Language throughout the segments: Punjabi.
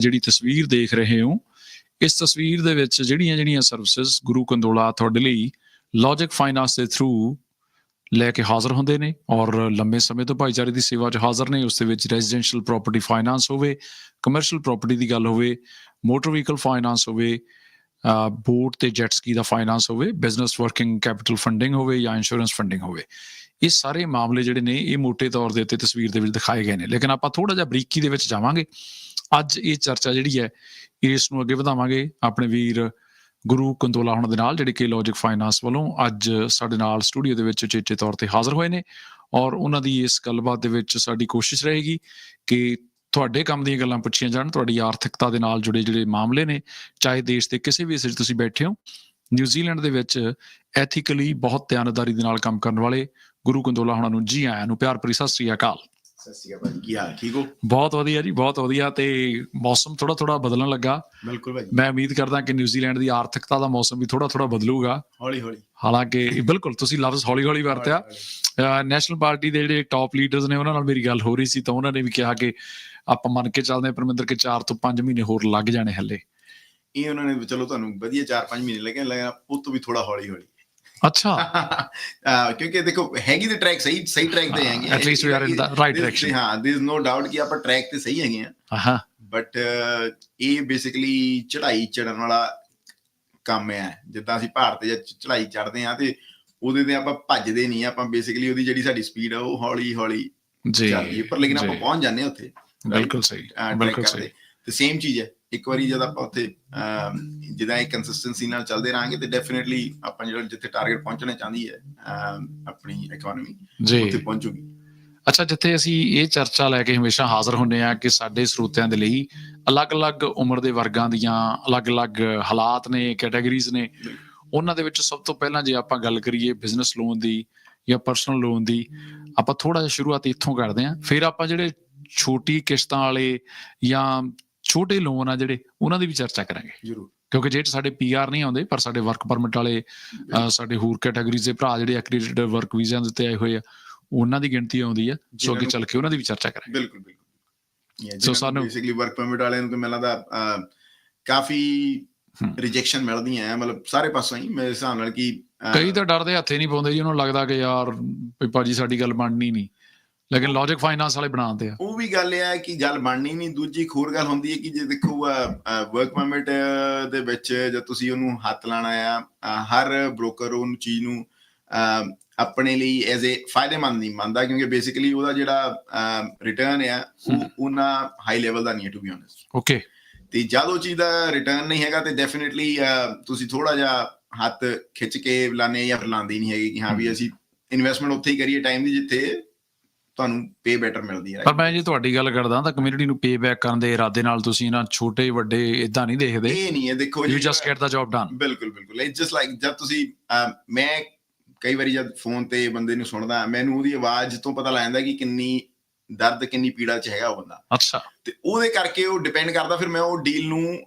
ਜਿਹੜੀ ਤਸਵੀਰ ਦੇਖ ਰਹੇ ਹੋ, ਇਸ ਤਸਵੀਰ ਦੇ ਵਿੱਚ ਜਿਹੜੀਆਂ ਜਿਹੜੀਆਂ ਸਰਵਿਸਿਜ਼ ਗੁਰੂ ਕੰਦੋਲਾ ਤੁਹਾਡੇ ਲਈ ਲੌਜਿਕ ਫਾਈਨਾਂਸ ਦੇ ਥਰੂ ਲੈ ਕੇ ਹਾਜ਼ਰ ਹੁੰਦੇ ਨੇ ਔਰ ਲੰਬੇ ਸਮੇਂ ਤੋਂ ਭਾਈਚਾਰੇ ਦੀ ਸੇਵਾ 'ਚ ਹਾਜ਼ਰ ਨੇ, ਉਸ ਦੇ ਵਿੱਚ ਰੈਜ਼ੀਡੈਂਸ਼ੀਅਲ ਪ੍ਰਾਪਰਟੀ ਫਾਈਨਾਂਸ ਹੋਵੇ ਕਮਰਸ਼ੀਅਲ ਪ੍ਰਾਪਰਟੀ ਦੀ ਗੱਲ ਹੋਵੇ ਮੋਟਰ ਵਹੀਕਲ ਫਾਈਨਾਂਸ ਹੋਵੇ ਬੋਟ ਤੇ ਜੈਟ ਸਕੀ ਦਾ ਫਾਈਨਾਂਸ ਹੋਵੇ ਬਿਜ਼ਨਸ ਵਰਕਿੰਗ ਕੈਪੀਟਲ ਫੰਡਿੰਗ ਹੋਵੇ ਜਾਂ ਇੰਸ਼ੋਰੈਂਸ ਫੰਡਿੰਗ ਹੋਵੇ। ਇਹ ਸਾਰੇ ਮਾਮਲੇ ਜਿਹੜੇ ਨੇ, ਇਹ ਮੋٹے ਤੌਰ ਦੇ ਉੱਤੇ ਤਸਵੀਰ ਦੇ ਵਿੱਚ ਦਿਖਾਏ ਗਏ ਨੇ। ਲੇਕਿਨ ਆਪਾਂ ਥੋੜਾ ਜਿਹਾ ਬਰੀਕੀ ਦੇ ਵਿੱਚ ਜਾਵਾਂਗੇ। ਅੱਜ ਇਹ ਚਰਚਾ ਜਿਹੜੀ ਹੈ, ਇਸ ਨੂੰ ਅੱਗੇ ਵਧਾਵਾਂਗੇ। ਆਪਣੇ ਵੀਰ ਗੁਰੂ ਕੰਦੋਲਾ ਹੁਣ ਦੇ ਨਾਲ, ਜਿਹੜੇ ਕਿ ਲੌਜਿਕ ਫਾਈਨਾਂਸ ਵੱਲੋਂ ਅੱਜ ਸਾਡੇ ਨਾਲ ਸਟੂਡੀਓ ਦੇ ਵਿੱਚ ਚੇਚੇ ਤੌਰ ਤੇ ਹਾਜ਼ਰ ਹੋਏ ਨੇ। ਔਰ ਉਹਨਾਂ ਦੀ ਇਸ ਗੱਲਬਾਤ ਦੇ ਵਿੱਚ ਸਾਡੀ ਕੋਸ਼ਿਸ਼ ਰਹੇਗੀ ਕਿ ਤੁਹਾਡੇ ਕੰਮ ਦੀਆਂ ਗੱਲਾਂ ਪੁੱਛੀਆਂ ਜਾਣ, ਤੁਹਾਡੀ ਆਰਥਿਕਤਾ ਦੇ ਨਾਲ ਜੁੜੇ ਜਿਹੜੇ ਮਾਮਲੇ ਨੇ, ਚਾਹੇ ਦੇਸ਼ ਦੇ ਕਿਸੇ ਵੀ ਹਿੱਸੇ 'ਚ ਤੁਸੀਂ ਬੈਠੇ ਹੋ, ਨਿਊਜ਼ੀਲੈਂਡ ਦੇ ਵਿੱਚ ਐਥੀਕਲੀ ਬਹੁਤ ਧਿਆਨਦਾਰੀ ਦੇ ਨਾਲ ਕੰਮ ਕਰਨ ਵਾਲੇ ਗੁਰੂ ਕੰਦੋਲਾ ਹੁਣਾਂ ਨੂੰ ਜੀ ਆਇਆਂ ਨੂੰ ਪਿਆਰ ਭਰੀ ਸਤਿ ਸ੍ਰੀ ਅਕਾਲ। ਸਤਿ ਸ਼੍ਰੀ ਅਕਾਲ ਭਾਜੀ ਕੀ ਹਾਲ ਠੀਕ ਹੋ? ਬਹੁਤ ਵਧੀਆ ਜੀ ਬਹੁਤ ਵਧੀਆ ਤੇ ਮੌਸਮ ਥੋੜਾ ਥੋੜਾ ਬਦਲਣ ਲੱਗਾ। ਬਿਲਕੁਲ ਭਾਜੀ। ਮੈਂ ਉਮੀਦ ਕਰਦਾ ਕਿ ਨਿਊਜ਼ੀਲੈਂਡ ਦੀ ਆਰਥਿਕਤਾ ਦਾ ਮੌਸਮ ਵੀ ਥੋੜਾ ਥੋੜਾ ਬਦਲੂਗਾ। ਹੌਲੀ ਹੌਲੀ ਹਾਲਾਂਕਿ ਬਿਲਕੁਲ ਤੁਸੀਂ ਲਫ਼ਜ਼ ਹੌਲੀ ਹੌਲੀ ਵਰਤਿਆ ਨੈਸ਼ਨਲ ਪਾਰਟੀ ਦੇ ਜਿਹੜੇ ਟਾਪ ਲੀਡਰਸ ਨੇ ਉਹਨਾਂ ਨਾਲ ਮੇਰੀ ਗੱਲ ਹੋ ਰਹੀ ਸੀ ਤਾਂ ਉਹਨਾਂ ਨੇ ਵੀ ਕਿਹਾ ਕਿ ਆਪਾਂ ਮੰਨ ਕੇ ਚੱਲਦੇ ਹਾਂ ਪਰਮਿੰਦਰ ਕੇ 4 ਤੋਂ 5 ਮਹੀਨੇ ਹੋਰ ਲੱਗ ਜਾਣੇ ਹੱਲੇ। ਇਹ ਉਹਨਾਂ ਨੇ ਚਲੋ ਤੁਹਾਨੂੰ ਵਧੀਆ 4-5 ਮਹੀਨੇ ਲੱਗੇ ਲੱਗਣਾ ਉਹ ਤੋਂ ਵੀ ਥੋੜਾ ਹੌਲੀ ਹੌਲੀ ਅੱਛਾ ਕਿਉਂਕਿ ਦੇਖੋ ਹੈਗੀ ਤੇ ਟਰੈਕ ਸਹੀ ਸਹੀ ਟਰੈਕ ਤੇ ਹੈਗੇ At least we are in the right direction. ਹਾਂ ਦੇਰ ਇਜ਼ ਨੋ ਡਾਊਟ ਕਿ ਆਪਾਂ ਟਰੈਕ ਤੇ ਸਹੀ ਹੈਗੇ ਆ ਹਾਂ ਬਟ ਇਹ ਬੇਸਿਕਲੀ ਚੜ੍ਹਾਈ ਚੜਨ ਵਾਲਾ ਕੰਮ ਹੈ ਜਿੱਦਾਂ ਅਸੀਂ ਪਹਾੜ ਤੇ ਜਾਂ ਚੜ੍ਹਾਈ ਚੜ੍ਹਦੇ ਆ ਤੇ ਉਹਦੇ ਤੇ ਆਪਾਂ ਭੱਜਦੇ ਨਹੀਂ ਆਪਾਂ ਬੇਸਿਕਲੀ ਉਹਦੀ ਜਿਹੜੀ ਸਾਡੀ ਸਪੀਡ ਆ ਉਹ ਹੌਲੀ ਹੌਲੀ ਜੀ ਪਰ ਲੇਕਿਨ ਆਪਾਂ ਪਹੁੰਚ ਜਾਂਦੇ ਹਾਂ ਉੱਥੇ ਬਿਲਕੁਲ ਸਹੀ ਬਿਲਕੁਲ ਸਹੀ। ਤੇ ਸੇਮ ਚੀਜ਼ ਹੈ ਇੱਕ ਵਾਰੀ ਜਦ ਆਪਾਂ ਉੱਥੇ ਜਿੱਦਾਂ ਇਹ ਕੰਸਿਸਟੈਂਸੀ ਨਾਲ ਚੱਲਦੇ ਰਾਂਗੇ ਤੇ ਡੈਫੀਨਿਟਲੀ ਆਪਾਂ ਜਿਹੜਾ ਜਿੱਥੇ ਟਾਰਗੇਟ ਪਹੁੰਚਣਾ ਚਾਹੁੰਦੀ ਹੈ ਆਪਣੀ ਇਕਨੋਮੀ ਉੱਥੇ ਪਹੁੰਚੂਗੀ। ਅੱਛਾ ਜਿੱਥੇ ਅਸੀਂ ਇਹ ਚਰਚਾ ਲੈ ਕੇ ਹਮੇਸ਼ਾ ਹਾਜ਼ਰ ਹੁੰਨੇ ਆ ਕਿ ਸਾਡੇ ਸਰੋਤਿਆਂ ਦੇ ਲਈ ਅਲੱਗ-ਅਲੱਗ ਉਮਰ ਦੇ ਵਰਗਾਂ ਦੀਆਂ ਅਲੱਗ-ਅਲੱਗ ਹਾਲਾਤ ਨੇ ਕੈਟਾਗਰੀਜ਼ ਨੇ ਉਹਨਾਂ ਦੇ ਵਿੱਚ ਸਭ ਤੋਂ ਪਹਿਲਾਂ ਜੇ ਆਪਾਂ ਗੱਲ ਕਰੀਏ ਬਿਜ਼ਨਸ ਲੋਨ ਦੀ ਜਾਂ ਪਰਸਨਲ ਲੋਨ ਦੀ ਆਪਾਂ ਥੋੜਾ ਜਿਹਾ ਸ਼ੁਰੂਆਤ ਇੱਥੋਂ ਕਰਦੇ ਆਂ ਫਿਰ ਆਪਾਂ ਜਿਹੜੇ ਛੋਟੀ ਕਿਸ਼ਤਾਂ ਵਾਲੇ ਜਾਂ ਛੋਟੇ ਲੋਨ ਆ ਜਿਹੜੇ ਉਹਨਾਂ ਦੀ ਵੀ ਚਰਚਾ ਕਰਾਂਗੇ। ਜ਼ਰੂਰ। ਕਿਉਂਕਿ ਜਿਹੜੇ ਸਾਡੇ ਪੀਆਰ ਨਹੀਂ ਆਉਂਦੇ ਪਰ ਸਾਡੇ ਵਰਕ ਪਰਮਿਟ ਵਾਲੇ ਸਾਡੇ ਹੋਰ ਕੈਟਾਗਰੀਜ਼ ਦੇ ਭਰਾ ਜਿਹੜੇ ਐਕ੍ਰੈਡਿਟਡ ਵਰਕ ਵੀਜ਼ਿਆਂ ਦੇ ਉੱਤੇ ਆਏ ਹੋਏ ਆ ਉਹਨਾਂ ਦੀ ਗਿਣਤੀ ਆਉਂਦੀ ਆ। ਸੋ ਅੱਗੇ ਚੱਲ ਕੇ ਉਹਨਾਂ ਦੀ ਵੀ ਚਰਚਾ ਕਰਾਂਗੇ। ਬਿਲਕੁਲ ਬਿਲਕੁਲ। So ਸਾਨੂੰ- ਬੇਸਿਕਲੀ ਵਰਕ ਪਰਮਿਟ ਵਾਲਿਆਂ ਨੂੰ ਤਾਂ ਮੈਨੂੰ ਲੱਗਦਾ ਕਾਫੀ। ਰਿਜੈਕਸ਼ਨ ਮਿਲਦੀਆਂ ਆ ਮਤਲਬ ਸਾਰੇ ਪਾਸੋਂ ਹੀ ਮੇਰੇ ਹਿਸਾਬ ਨਾਲ ਕਿ ਕਈ ਤਾਂ ਡਰਦੇ ਹੱਥੇ ਨਹੀਂ ਪਾਉਂਦੇ ਜੀ ਉਹਨਾਂ ਨੂੰ ਲੱਗਦਾ ਕਿ ਯਾਰ ਭਾਜੀ ਸਾਡੀ ਗੱਲ ਬਣਨੀ ਨਹੀਂ। ਲੇਕਿਨ ਲੌਜਿਕ ਫਾਈਨਾਂਸ ਵਾਲੇ ਬਣਾਉਂਦੇ ਆ। ਉਹ ਵੀ ਗੱਲ ਇਹ ਹੈ ਕਿ ਗੱਲ ਬਣਨੀ ਨਹੀਂ ਦੂਜੀ ਹੋਰ ਗੱਲ ਹੁੰਦੀ ਹੈ ਕਿ ਜੇ ਦੇਖੋ ਵਰਕ ਪਰਮਿਟ ਦੇ ਵਿੱਚ ਜਦ ਤੁਸੀਂ ਉਹਨੂੰ ਹੱਥ ਲਾਣਾ ਆ ਹਰ ਬ੍ਰੋਕਰ ਉਹਨੂੰ ਚੀਜ਼ ਨੂੰ ਆਪਣੇ ਲਈ ਐਜ਼ ਅ ਫਾਇਦੇਮੰਦ ਨਹੀਂ ਮੰਨਦਾ ਕਿਉਂਕਿ ਬੇਸਿਕਲੀ ਉਹਦਾ ਜਿਹੜਾ ਰਿਟਰਨ ਆ ਉਹ ਉਹਨਾਂ ਹਾਈ ਲੈਵਲ ਦਾ ਨਹੀਂ ਹੈ ਟੂ ਬੀ ਓਨੈਸਟ ਓਕੇ ਤੇ ਜਦ ਉਹ ਚੀਜ਼ ਦਾ ਰਿਟਰਨ ਨਹੀਂ ਹੈਗਾ ਤੇ ਡੈਫੀਨਿਟਲੀ ਤੁਸੀਂ ਥੋੜਾ ਜਿਹਾ ਹੱਥ ਖਿੱਚ ਕੇ ਲਾਣੇ ਜਾਂ ਲਾਉਂਦੇ ਨਹੀਂ ਹੈਗੇ ਕਿ ਹਾਂ ਵੀ ਅਸੀਂ ਇਨਵੈਸਟਮੈਂਟ ਉੱਥੇ ਹੀ ਕਰੀਏ ਟਾਈਮ ਦੀ ਜਿੱਥੇ ਤੁਹਾਨੂੰ ਪੇ ਬੈਟਰ ਮਿਲਦੀ ਹੈ ਪਰ ਮੈਂ ਜੇ ਤੁਹਾਡੀ ਗੱਲ ਕਰਦਾ ਤਾਂ ਕਮਿਊਨਿਟੀ ਨੂੰ ਪੇ ਬੈਕ ਕਰਨ ਦੇ ਇਰਾਦੇ ਨਾਲ ਤੁਸੀਂ ਇਹਨਾਂ ਛੋਟੇ ਵੱਡੇ ਇਦਾਂ ਨਹੀਂ ਦੇਖਦੇ। ਇਹ ਨਹੀਂ ਹੈ ਦੇਖੋ you just get the job done ਬਿਲਕੁਲ ਬਿਲਕੁਲ। ਇਟਸ ਜਸਟ ਲਾਈਕ ਜਦ ਤੁਸੀਂ ਮੈਂ ਕਈ ਵਾਰੀ ਜਦ ਫੋਨ ਤੇ ਬੰਦੇ ਨੂੰ ਸੁਣਦਾ ਮੈਨੂੰ ਉਹਦੀ ਆਵਾਜ਼ ਤੋਂ ਪਤਾ ਲੱਗ ਜਾਂਦਾ ਕਿ ਕਿੰਨੀ ਦਰਦ ਕਿੰਨੀ ਪੀੜਾ ਚ ਹੈਗਾ ਉਹ ਬੰਦਾ। ਅੱਛਾ। ਤੇ ਉਹਦੇ ਕਰਕੇ ਉਹ ਡਿਪੈਂਡ ਕਰਦਾ ਫਿਰ ਮੈਂ ਉਹ ਡੀਲ ਨੂੰ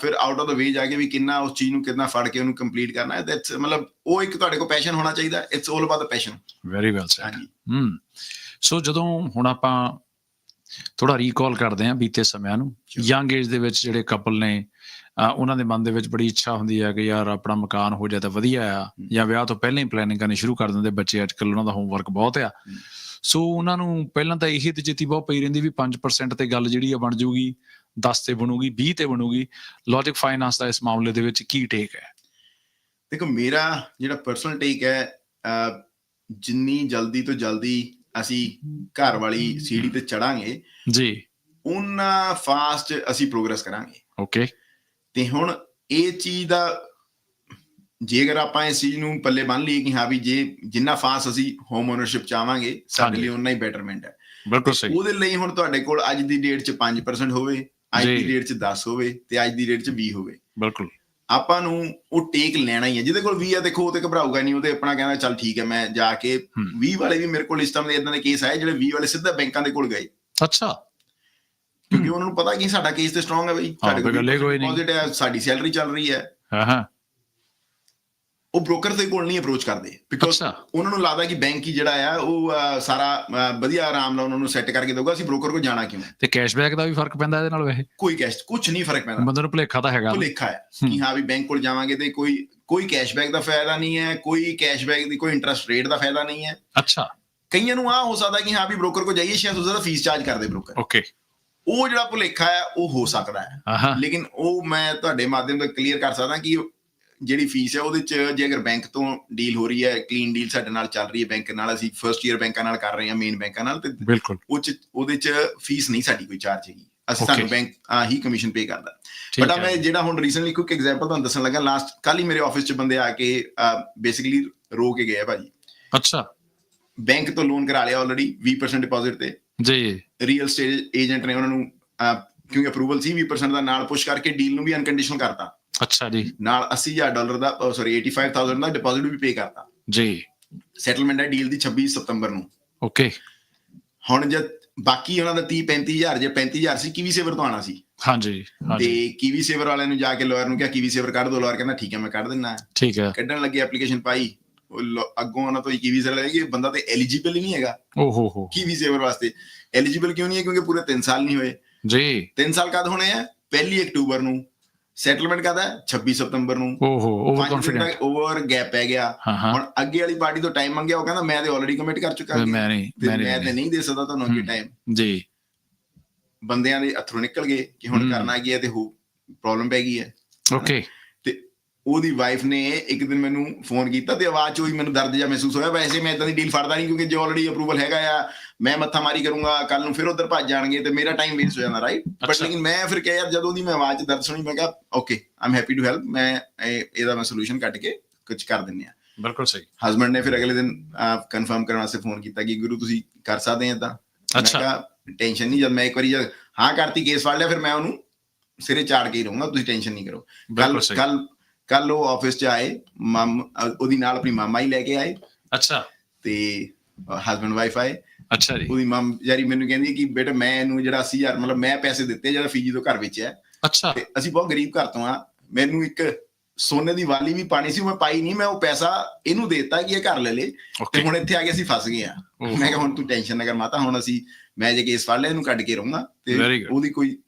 ਫਿਰ ਆਊਟ ਆਫ ਦਾ ਵੇ ਜਾ ਕੇ ਵੀ ਕਿੰਨਾ ਉਸ ਚੀਜ਼ ਨੂੰ ਕਿੰਨਾ ਫੜ ਕੇ ਉਹਨੂੰ ਕੰਪਲੀਟ ਕਰਨਾ ਹੈ। ਦੈਟਸ ਮਤਲਬ ਉਹ ਇੱਕ ਤੁਹਾਡੇ ਕੋਲ ਪੈਸ਼ਨ ਹੋਣਾ ਚਾਹੀਦਾ। It's 올 about the passion very well said hmm so ਜਦੋਂ ਹੁਣ ਆਪਾਂ ਥੋੜਾ ਰੀਕਾਲ ਕਰਦੇ ਆਂ ਬੀਤੇ ਸਮਿਆਂ ਨੂੰ. ਯੰਗ ਏਜ ਦੇ ਵਿੱਚ ਜਿਹੜੇ ਕਪਲ ਨੇ ਉਹਨਾਂ ਦੇ ਮਨ ਦੇ ਵਿੱਚ ਬੜੀ ਇੱਛਾ ਹੁੰਦੀ ਹੈ ਕਿ ਯਾਰ ਆਪਣਾ ਮਕਾਨ ਹੋ ਜਾਏ ਤਾਂ ਵਧੀਆ ਆ ਜਾਂ ਵਿਆਹ ਤੋਂ ਪਹਿਲਾਂ ਹੀ ਪਲੈਨਿੰਗ ਕਰਨੀ ਸ਼ੁਰੂ ਕਰ ਦਿੰਦੇ ਬੱਚੇ ਅੱਜ ਕੱਲ੍ਹ ਉਹਨਾਂ ਦਾ ਹੋਮਵਰਕ ਬਹੁਤ ਆ ਹਮ। ਸੋ ਉਹਨਾਂ ਨੂੰ ਪਹਿਲਾਂ ਤਾਂ ਇਹੀ ਤੇ ਜਿੱਤੀ ਬਹੁਤ ਪਈ ਰਹਿੰਦੀ ਵੀ 5% ਤੇ ਗੱਲ ਜਿਹੜੀ ਆ ਬਣ ਜਾਊਗੀ 10 ਤੇ ਬਣੂਗੀ 20 ਤੇ ਬਣੂਗੀ ਲੌਜਿਕ ਫਾਈਨਾਂਸ ਦਾ ਇਸ ਮਾਮਲੇ ਦੇ ਵਿੱਚ ਕੀ ਟੇਕ ਹੈ ਦੇਖੋ ਮੇਰਾ ਜਿਹੜਾ ਪਰਸਨਲ ਟੇਕ ਹੈ ਜਿੰਨੀ ਜਲਦੀ ਤੋਂ ਜਲਦੀ ਅਸੀਂ ਘਰ ਵਾਲੀ ਸੀੜੀ ਤੇ ਚੜਾਂਗੇ। ਜੀ। ਉਨਾ ਫਾਸਟ ਅਸੀਂ ਪ੍ਰੋਗਰੈਸ ਕਰਾਂਗੇ। ਓਕੇ ਤੇ ਹੁਣ ਇਹ ਚੀਜ਼ ਦਾ ਜੇਕਰ ਆਪਾਂ ਇਸ ਚੀਜ਼ ਨੂੰ ਪੱਲੇ ਬੰਨ ਲਈਏ ਕਿ ਹਾਂ ਵੀ ਜੇ ਜਿੰਨਾ ਫਾਸਟ ਅਸੀਂ ਹੋਮ ਓਨਰਸ਼ਿਪ ਚਾਹਾਂਗੇ ਸਾਡੇ। ਲਈ ਉਨਾ ਹੀ ਬੈਟਰਮੈਂਟ ਹੈ। ਬਿਲਕੁਲ ਸਹੀ। ਉਹਦੇ ਲਈ ਹੁਣ ਤੁਹਾਡੇ ਕੋਲ ਅੱਜ ਦੀ ਡੇਟ 'ਚ 5% ਹੋਵੇ ਅੱਜ ਦੀ। ਡੇਟ 'ਚ 10 ਹੋਵੇ ਤੇ ਅੱਜ ਦੀ ਡੇਟ 'ਚ 20 ਹੋਵੇ। ਬਿਲਕੁਲ। ਆਪਾਂ ਨੂੰ ਉਹ ਟੇਕ ਲੈਣਾ ਹੀ ਹੈ। ਜਿਹਦੇ ਕੋਲ 20 ਆ ਦੇਖੋ ਉਹ ਤੇ ਘਬਰਾਊਗਾ ਨਹੀਂ ਉਹ ਤੇ ਆਪਣਾ ਕਹਿੰਦਾ ਚੱਲ ਠੀਕ ਹੈ ਮੈਂ ਜਾ ਕੇ ਹਮ। 20 ਵਾਲੇ ਵੀ ਮੇਰੇ ਕੋਲ ਇਸ ਤਰ੍ਹਾਂ ਦੇ ਇਦਾਂ ਦੇ ਕੇਸ ਆਏ ਜਿਹੜੇ 20 ਵਾਲੇ ਸਿੱਧਾ ਬੈਂਕਾਂ ਦੇ ਕੋਲ ਗਏ। ਅੱਛਾ। ਕਿਉਂਕਿ ਉਹਨਾਂ ਨੂੰ ਪਤਾ ਕਿ ਸਾਡਾ ਕੇਸ ਤੇ ਸਟਰੋਂਗ ਹੈ ਬਈ ਨਹੀਂ। deposit ਹੈ ਸਾਡੀ ਸੈਲਰੀ ਚੱਲ ਰਹੀ ਹੈ। ਹਾਂ ਹਾਂ। ਉਹ ਬ੍ਰੋਕਰ ਦੇ ਕੋਲ ਨਹੀਂ ਅਪਰੋਚ ਕਰਦੇ ਬਿਕੋਜ਼ ਉਹਨਾਂ ਨੂੰ ਲੱਗਦਾ ਕਿ ਬੈਂਕ ਹੀ ਜਿਹੜਾ ਆ ਉਹ ਸਾਰਾ ਵਧੀਆ ਆਰਾਮ ਨਾਲ ਉਹਨਾਂ ਨੂੰ ਸੈੱਟ ਕਰਕੇ ਦੇਊਗਾ ਅਸੀਂ ਬ੍ਰੋਕਰ ਕੋਲ ਜਾਣਾ ਕਿਉਂ? ਤੇ ਕੈਸ਼ਬੈਕ ਦਾ ਵੀ ਫ਼ਰਕ ਪੈਂਦਾ ਇਹਦੇ ਨਾਲ ਵੈਸੇ? ਕੋਈ ਕੈਸ਼ ਕੁਝ ਨਹੀਂ ਫ਼ਰਕ ਪੈਂਦਾ। ਬੰਦੇ ਨੂੰ ਭੁਲੇਖਾ ਤਾਂ ਹੈਗਾ। ਉਹ ਲਿਖਾ ਹੈ। ਕਿ ਹਾਂ ਵੀ ਬੈਂਕ ਕੋਲ ਜਾਵਾਂਗੇ ਤੇ ਕੋਈ ਕੋਈ ਕੈਸ਼ਬੈਕ ਦਾ ਫਾਇਦਾ ਨਹੀਂ ਹੈ ਕੋਈ ਕੈਸ਼ਬੈਕ ਦੀ ਕੋਈ ਇੰਟਰਸਟ ਰੇਟ ਦਾ ਫਾਇਦਾ ਨਹੀਂ ਹੈ। ਅੱਛਾ। ਕਈਆਂ ਨੂੰ ਆ ਹੋ ਸਕਦਾ ਕਿ ਹਾਂ ਵੀ ਬ੍ਰੋਕਰ ਕੋਲ ਜਾਈਏ ਸ਼ਾਇਦ ਉਹਦਾ ਫੀਸ ਚਾਰਜ ਕਰਦੇ ਬ੍ਰੋਕਰ ਓਕੇ। ਉਹ ਜਿਹੜਾ ਭੁਲੇਖਾ ਹੈ ਉਹ ਹੋ ਸਕਦਾ ਹੈ। ਲੇਕਿਨ ਉਹ ਮੈਂ ਤੁਹਾਡੇ ਮਾਧਿਅਮ ਤੋਂ ਕਲੀਅਰ ਕਰ ਸਕਦਾ ਕਿ ਜਿਹੜੀ ਫੀਸ ਹੈ ਉਹਦੇ ਚ ਜੇ ਅਗਰ ਬੈਂਕ ਤੋਂ ਡੀਲ ਹੋ ਰਹੀ ਹੈ ਕਲੀਨ ਡੀਲ ਸਾਡੇ ਨਾਲ ਚੱਲ ਰਹੀ ਹੈ ਬੈਂਕ ਨਾਲ ਅਸੀਂ ਫਰਸਟ ਈਅਰ ਬੈਂਕਾਂ ਨਾਲ ਕਰ ਰਹੇ ਹਾਂ ਮੇਨ ਬੈਂਕਾਂ ਨਾਲ ਤੇ ਉਹ ਚ ਉਹਦੇ ਚ ਫੀਸ ਨਹੀਂ ਸਾਡੀ ਕੋਈ ਚਾਰਜ ਹੈਗੀ। ਅਸੀਂ. ਸਾਨੂੰ ਬੈਂਕ ਹੀ ਕਮਿਸ਼ਨ ਪੇ ਕਰਦਾ। ਬਟ ਮੈਂ ਜਿਹੜਾ ਹੁਣ ਰੀਸੈਂਟਲੀ ਕੁਇਕ ਐਗਜ਼ਾਮਪਲ ਤੁਹਾਨੂੰ ਦੱਸਣ ਲੱਗਾ ਲਾਸਟ ਕੱਲ ਹੀ ਮੇਰੇ ਆਫਿਸ ਚ ਬੰਦੇ ਆ ਕੇ ਬੇਸਿਕਲੀ ਰੋ ਕੇ ਗਏ ਆ ਭਾਜੀ। ਅੱਛਾ। ਬੈਂਕ ਤੋਂ ਲੋਨ ਕਰਾ ਲਿਆ ਆਲਰੇਡੀ 20% ਡਿਪੋਜ਼ਿਟ ਤੇ। ਜੀ। ਰੀਅਲ ਸਟੇਟ ਏਜੰਟ ਨੇ ਉਹਨਾਂ ਨੂੰ ਕਿਉਂਕਿ ਅਪਰੂਵਲ ਸੀ 20% ਦਾ ਨਾਲ ਪੁਸ਼ ਕਰਕੇ ਡੀਲ ਨੂੰ ਵੀ ਅਨਕੰਡੀਸ਼ਨਲ ਕਰਤਾ। ਅੱਛਾ ਜੀ। ਨਾਲ 80000 ਡਾਲਰ ਦਾ ਸੌਰੀ 85000 ਦਾ ਡਿਪੋਜ਼ਿਟ ਵੀ ਪੇ ਕਰਤਾ। ਜੀ। ਸੈਟਲਮੈਂਟ ਹੈ ਡੀਲ ਦੀ 26 ਸਤੰਬਰ ਨੂੰ। ਓਕੇ ਹੁਣ ਜਦ ਬਾਕੀ ਉਹਨਾਂ ਦਾ 30 35000 ਜੇ 35000 ਸੀ ਕੀਵੀ ਸੇਵਰ ਤੋਂ ਆਣਾ ਸੀ। ਹਾਂਜੀ ਤੇ ਕੀਵੀ ਸੇਵਰ ਵਾਲਿਆਂ ਨੂੰ ਜਾ ਕੇ ਲਾਇਰ ਨੂੰ ਕਿਹਾ ਕੀਵੀ ਸੇਵਰ ਕੱਢ ਦੋ ਲਾਇਰ ਕਹਿੰਦਾ ਠੀਕ ਹੈ ਮੈਂ ਕੱਢ ਦਿੰਦਾ ਠੀਕ ਹੈ। ਕੱਢਣ ਲੱਗੇ ਐਪਲੀਕੇਸ਼ਨ ਪਾਈ। ਅੱਗੋਂ ਉਹਨਾਂ ਤੋਂ ਕੀਵੀ ਸੇਵਰ ਲੈ ਕਿ ਬੰਦਾ ਤੇ ਐਲੀਜੀਬਲ ਹੀ ਨਹੀਂ ਹੈਗਾ। ਓ ਹੋ। ਹੋ ਕੀਵੀ ਸੇਵਰ ਵਾਸਤੇ। ਐਲੀਜੀਬਲ ਕਿਉਂ ਨਹੀਂ ਹੈ? ਕਿਉਂਕਿ ਪੂਰੇ 3 ਸਾਲ ਨਹੀਂ ਹੋਏ। ਜੀ। 3 ਸਾਲ ਕਦ ਹੋਣੇ ਆ? ਪਹਿਲੀ ਅਕਤੂਬਰ ਨੂੰ। ਸੈਟਲਮੈਂਟ ਹੈ 26 ਸਤੰਬਰ ਨੂੰ। ਓ ਹੋ ਓਵਰ ਕੌਨਫੀਡੈਂਟ ਓਵਰ ਗੈਪ ਪੈ ਗਿਆ। ਹਾਂ ਹਾਂ। ਹੁਣ ਅੱਗੇ ਵਾਲੀ ਪਾਰਟੀ ਤੋਂ ਟਾਈਮ ਮੰਗਿਆ ਉਹ ਕਹਿੰਦਾ ਮੈਂ ਤੇ ਆਲਰੇਡੀ ਕਮਿਟ ਕਰ ਚੁੱਕਾ ਜੀ। ਮੈਂ ਨਹੀਂ ਮੈਂ ਤੇ ਨਹੀਂ ਦੇ ਸਕਦਾ ਤੁਹਾਨੂੰ ਅੱਗੇ। ਟਾਈਮ ਜੀ। ਬੰਦਿਆਂ ਦੇ ਅਥਰੂ ਨਿਕਲ ਗਏ ਕਿ ਹੁਣ। ਕਰਨਾ ਕੀ ਹੈ ਤੇ ਹੋ ਪ੍ਰੋਬਲਮ ਪੈ ਗਈ ਹੈ। ਓਕੇ ਉਹਦੀ ਵਾਈਫ ਨੇ ਇੱਕ ਦਿਨ ਮੈਨੂੰ ਫੋਨ ਕੀਤਾ ਤੇ ਆਵਾਜ਼ ਚੋਂ ਹੀ ਮੈਨੂੰ ਦਰਦ ਜਿਹਾ ਮਹਿਸੂਸ ਹੋਇਆ। ਵੈਸੇ ਮੈਂ ਇਦਾਂ ਦੀ ਡੀਲ ਫੜਦਾ ਨਹੀਂ ਕਿਉਂਕਿ ਜੇ ਆਲਰੇਡੀ ਅਪਰੂਵਲ ਹੈਗਾ ਆ ਮੈਂ ਮੱਥਾ ਮਾਰੀ ਕਰੂੰਗਾ ਕੱਲ ਨੂੰ ਫਿਰ ਉਧਰ ਭੱਜ ਜਾਣਗੇ ਤੇ ਮੇਰਾ ਟਾਈਮ ਵੇਸਟ ਹੋ ਜਾਂਦਾ ਰਾਈਟ ਬਟ। ਲੇਕਿਨ ਮੈਂ ਫਿਰ ਕਿਹਾ ਯਾਰ ਜਦੋਂ ਦੀ ਮੈਂ ਆਵਾਜ਼ 'ਚ ਦਰਦ ਸੁਣੀ ਮੈਂ ਕਿਹਾ okay I'm happy to help ਮੈਂ ਇਹ- ਇਹਦਾ ਮੈਂ ਸੋਲੂਸ਼ਨ ਕੱਢ ਕੇ ਕੁਝ ਕਰ ਦਿੰਨੇ ਆ ਬਿਲਕੁਲ ਸਹੀ। ਹਸਬੰਡ ਨੇ ਫਿਰ ਅਗਲੇ ਦਿਨ ਕਨਫਰਮ ਕਰਨ ਵਾਸਤੇ ਫੋਨ ਕੀਤਾ ਕਿ ਗੁਰੂ ਤੁਸੀਂ ਕਰ ਸਕਦੇ ਆ ਤਾਂ ਅੱਛਾ। ਟੈਨਸ਼ਨ ਨਹੀਂ ਜਦ ਮੈਂ ਇੱਕ ਵਾਰੀ ਜਦ ਹਾਂ ਕਰਤੀ ਕੇਸ ਫੜ ਲਿਆ ਫਿਰ ਮੈਂ ਉਹਨੂੰ ਸਿਰੇ ਚਾੜ ਕੇ ਹੀ ਰਹੂੰਗਾ ਤੁਸੀਂ ਟੈਨਸ਼ਨ ਨਹੀਂ ਕਰੋ। ਕੱਲ ਕੱਲ ਕੱਲ ਉਹ ਆਫਿਸ 'ਚ ਆਏ ਮਮ ਉਹਦੀ ਨਾਲ ਆਪਣੀ ਮਾਮਾ ਹੀ ਲੈ ਕੇ ਆਏ। ਅੱਛਾ। ਤੇ ਹਸਬੰਡ ਵਾਈਫ ਆਏ। ਅੱਛਾ ਜੀ। ਉਹਦੀ ਮਮ ਯਾਰੀ ਮੈਨੂੰ ਕਹਿੰਦੀ ਕਿ ਬੇਟਾ ਮੈਂ ਇਹਨੂੰ ਜਿਹੜਾ 80000 ਮਤਲਬ ਮੈਂ ਪੈਸੇ ਦਿੱਤੇ ਜਿਹੜਾ ਫੀਜੀ ਤੋਂ ਘਰ ਵਿੱਚ ਹੈ ਅੱਛਾ। ਤੇ ਅਸੀਂ ਬਹੁਤ ਗਰੀਬ ਘਰ ਤੋਂ ਆ। ਮੈਨੂੰ ਇੱਕ ਸੋਨੇ ਦੀ ਵਾਲੀ ਵੀ ਪਾਣੀ ਸੀ ਉਹ ਮੈਂ ਪਾਈ ਨਹੀਂ ਮੈਂ ਉਹ ਪੈਸਾ ਇਹਨੂੰ ਦੇਤਾ ਕਿ ਇਹ ਘਰ ਲੈ ਲੇ। ਤੇ ਹੁਣ ਇੱਥੇ ਆ ਕੇ ਅਸੀਂ ਫਸ ਗਏ ਆ। ਮੈਂ ਕਿਹਾ ਹੁਣ ਤੂੰ ਟੈਨਸ਼ਨ ਨਾ ਕਰ ਮਾਤਾ ਹੁਣ ਅਸੀਂ ਮੈਂ ਜੇ ਕੇਸ ਫੜ ਲਿਆ ਇਹਨੂੰ ਕੱਢ ਕੇ ਰਹੂੰਗਾ। ਤੇ. ਉਹਦੀ ਕੋਈ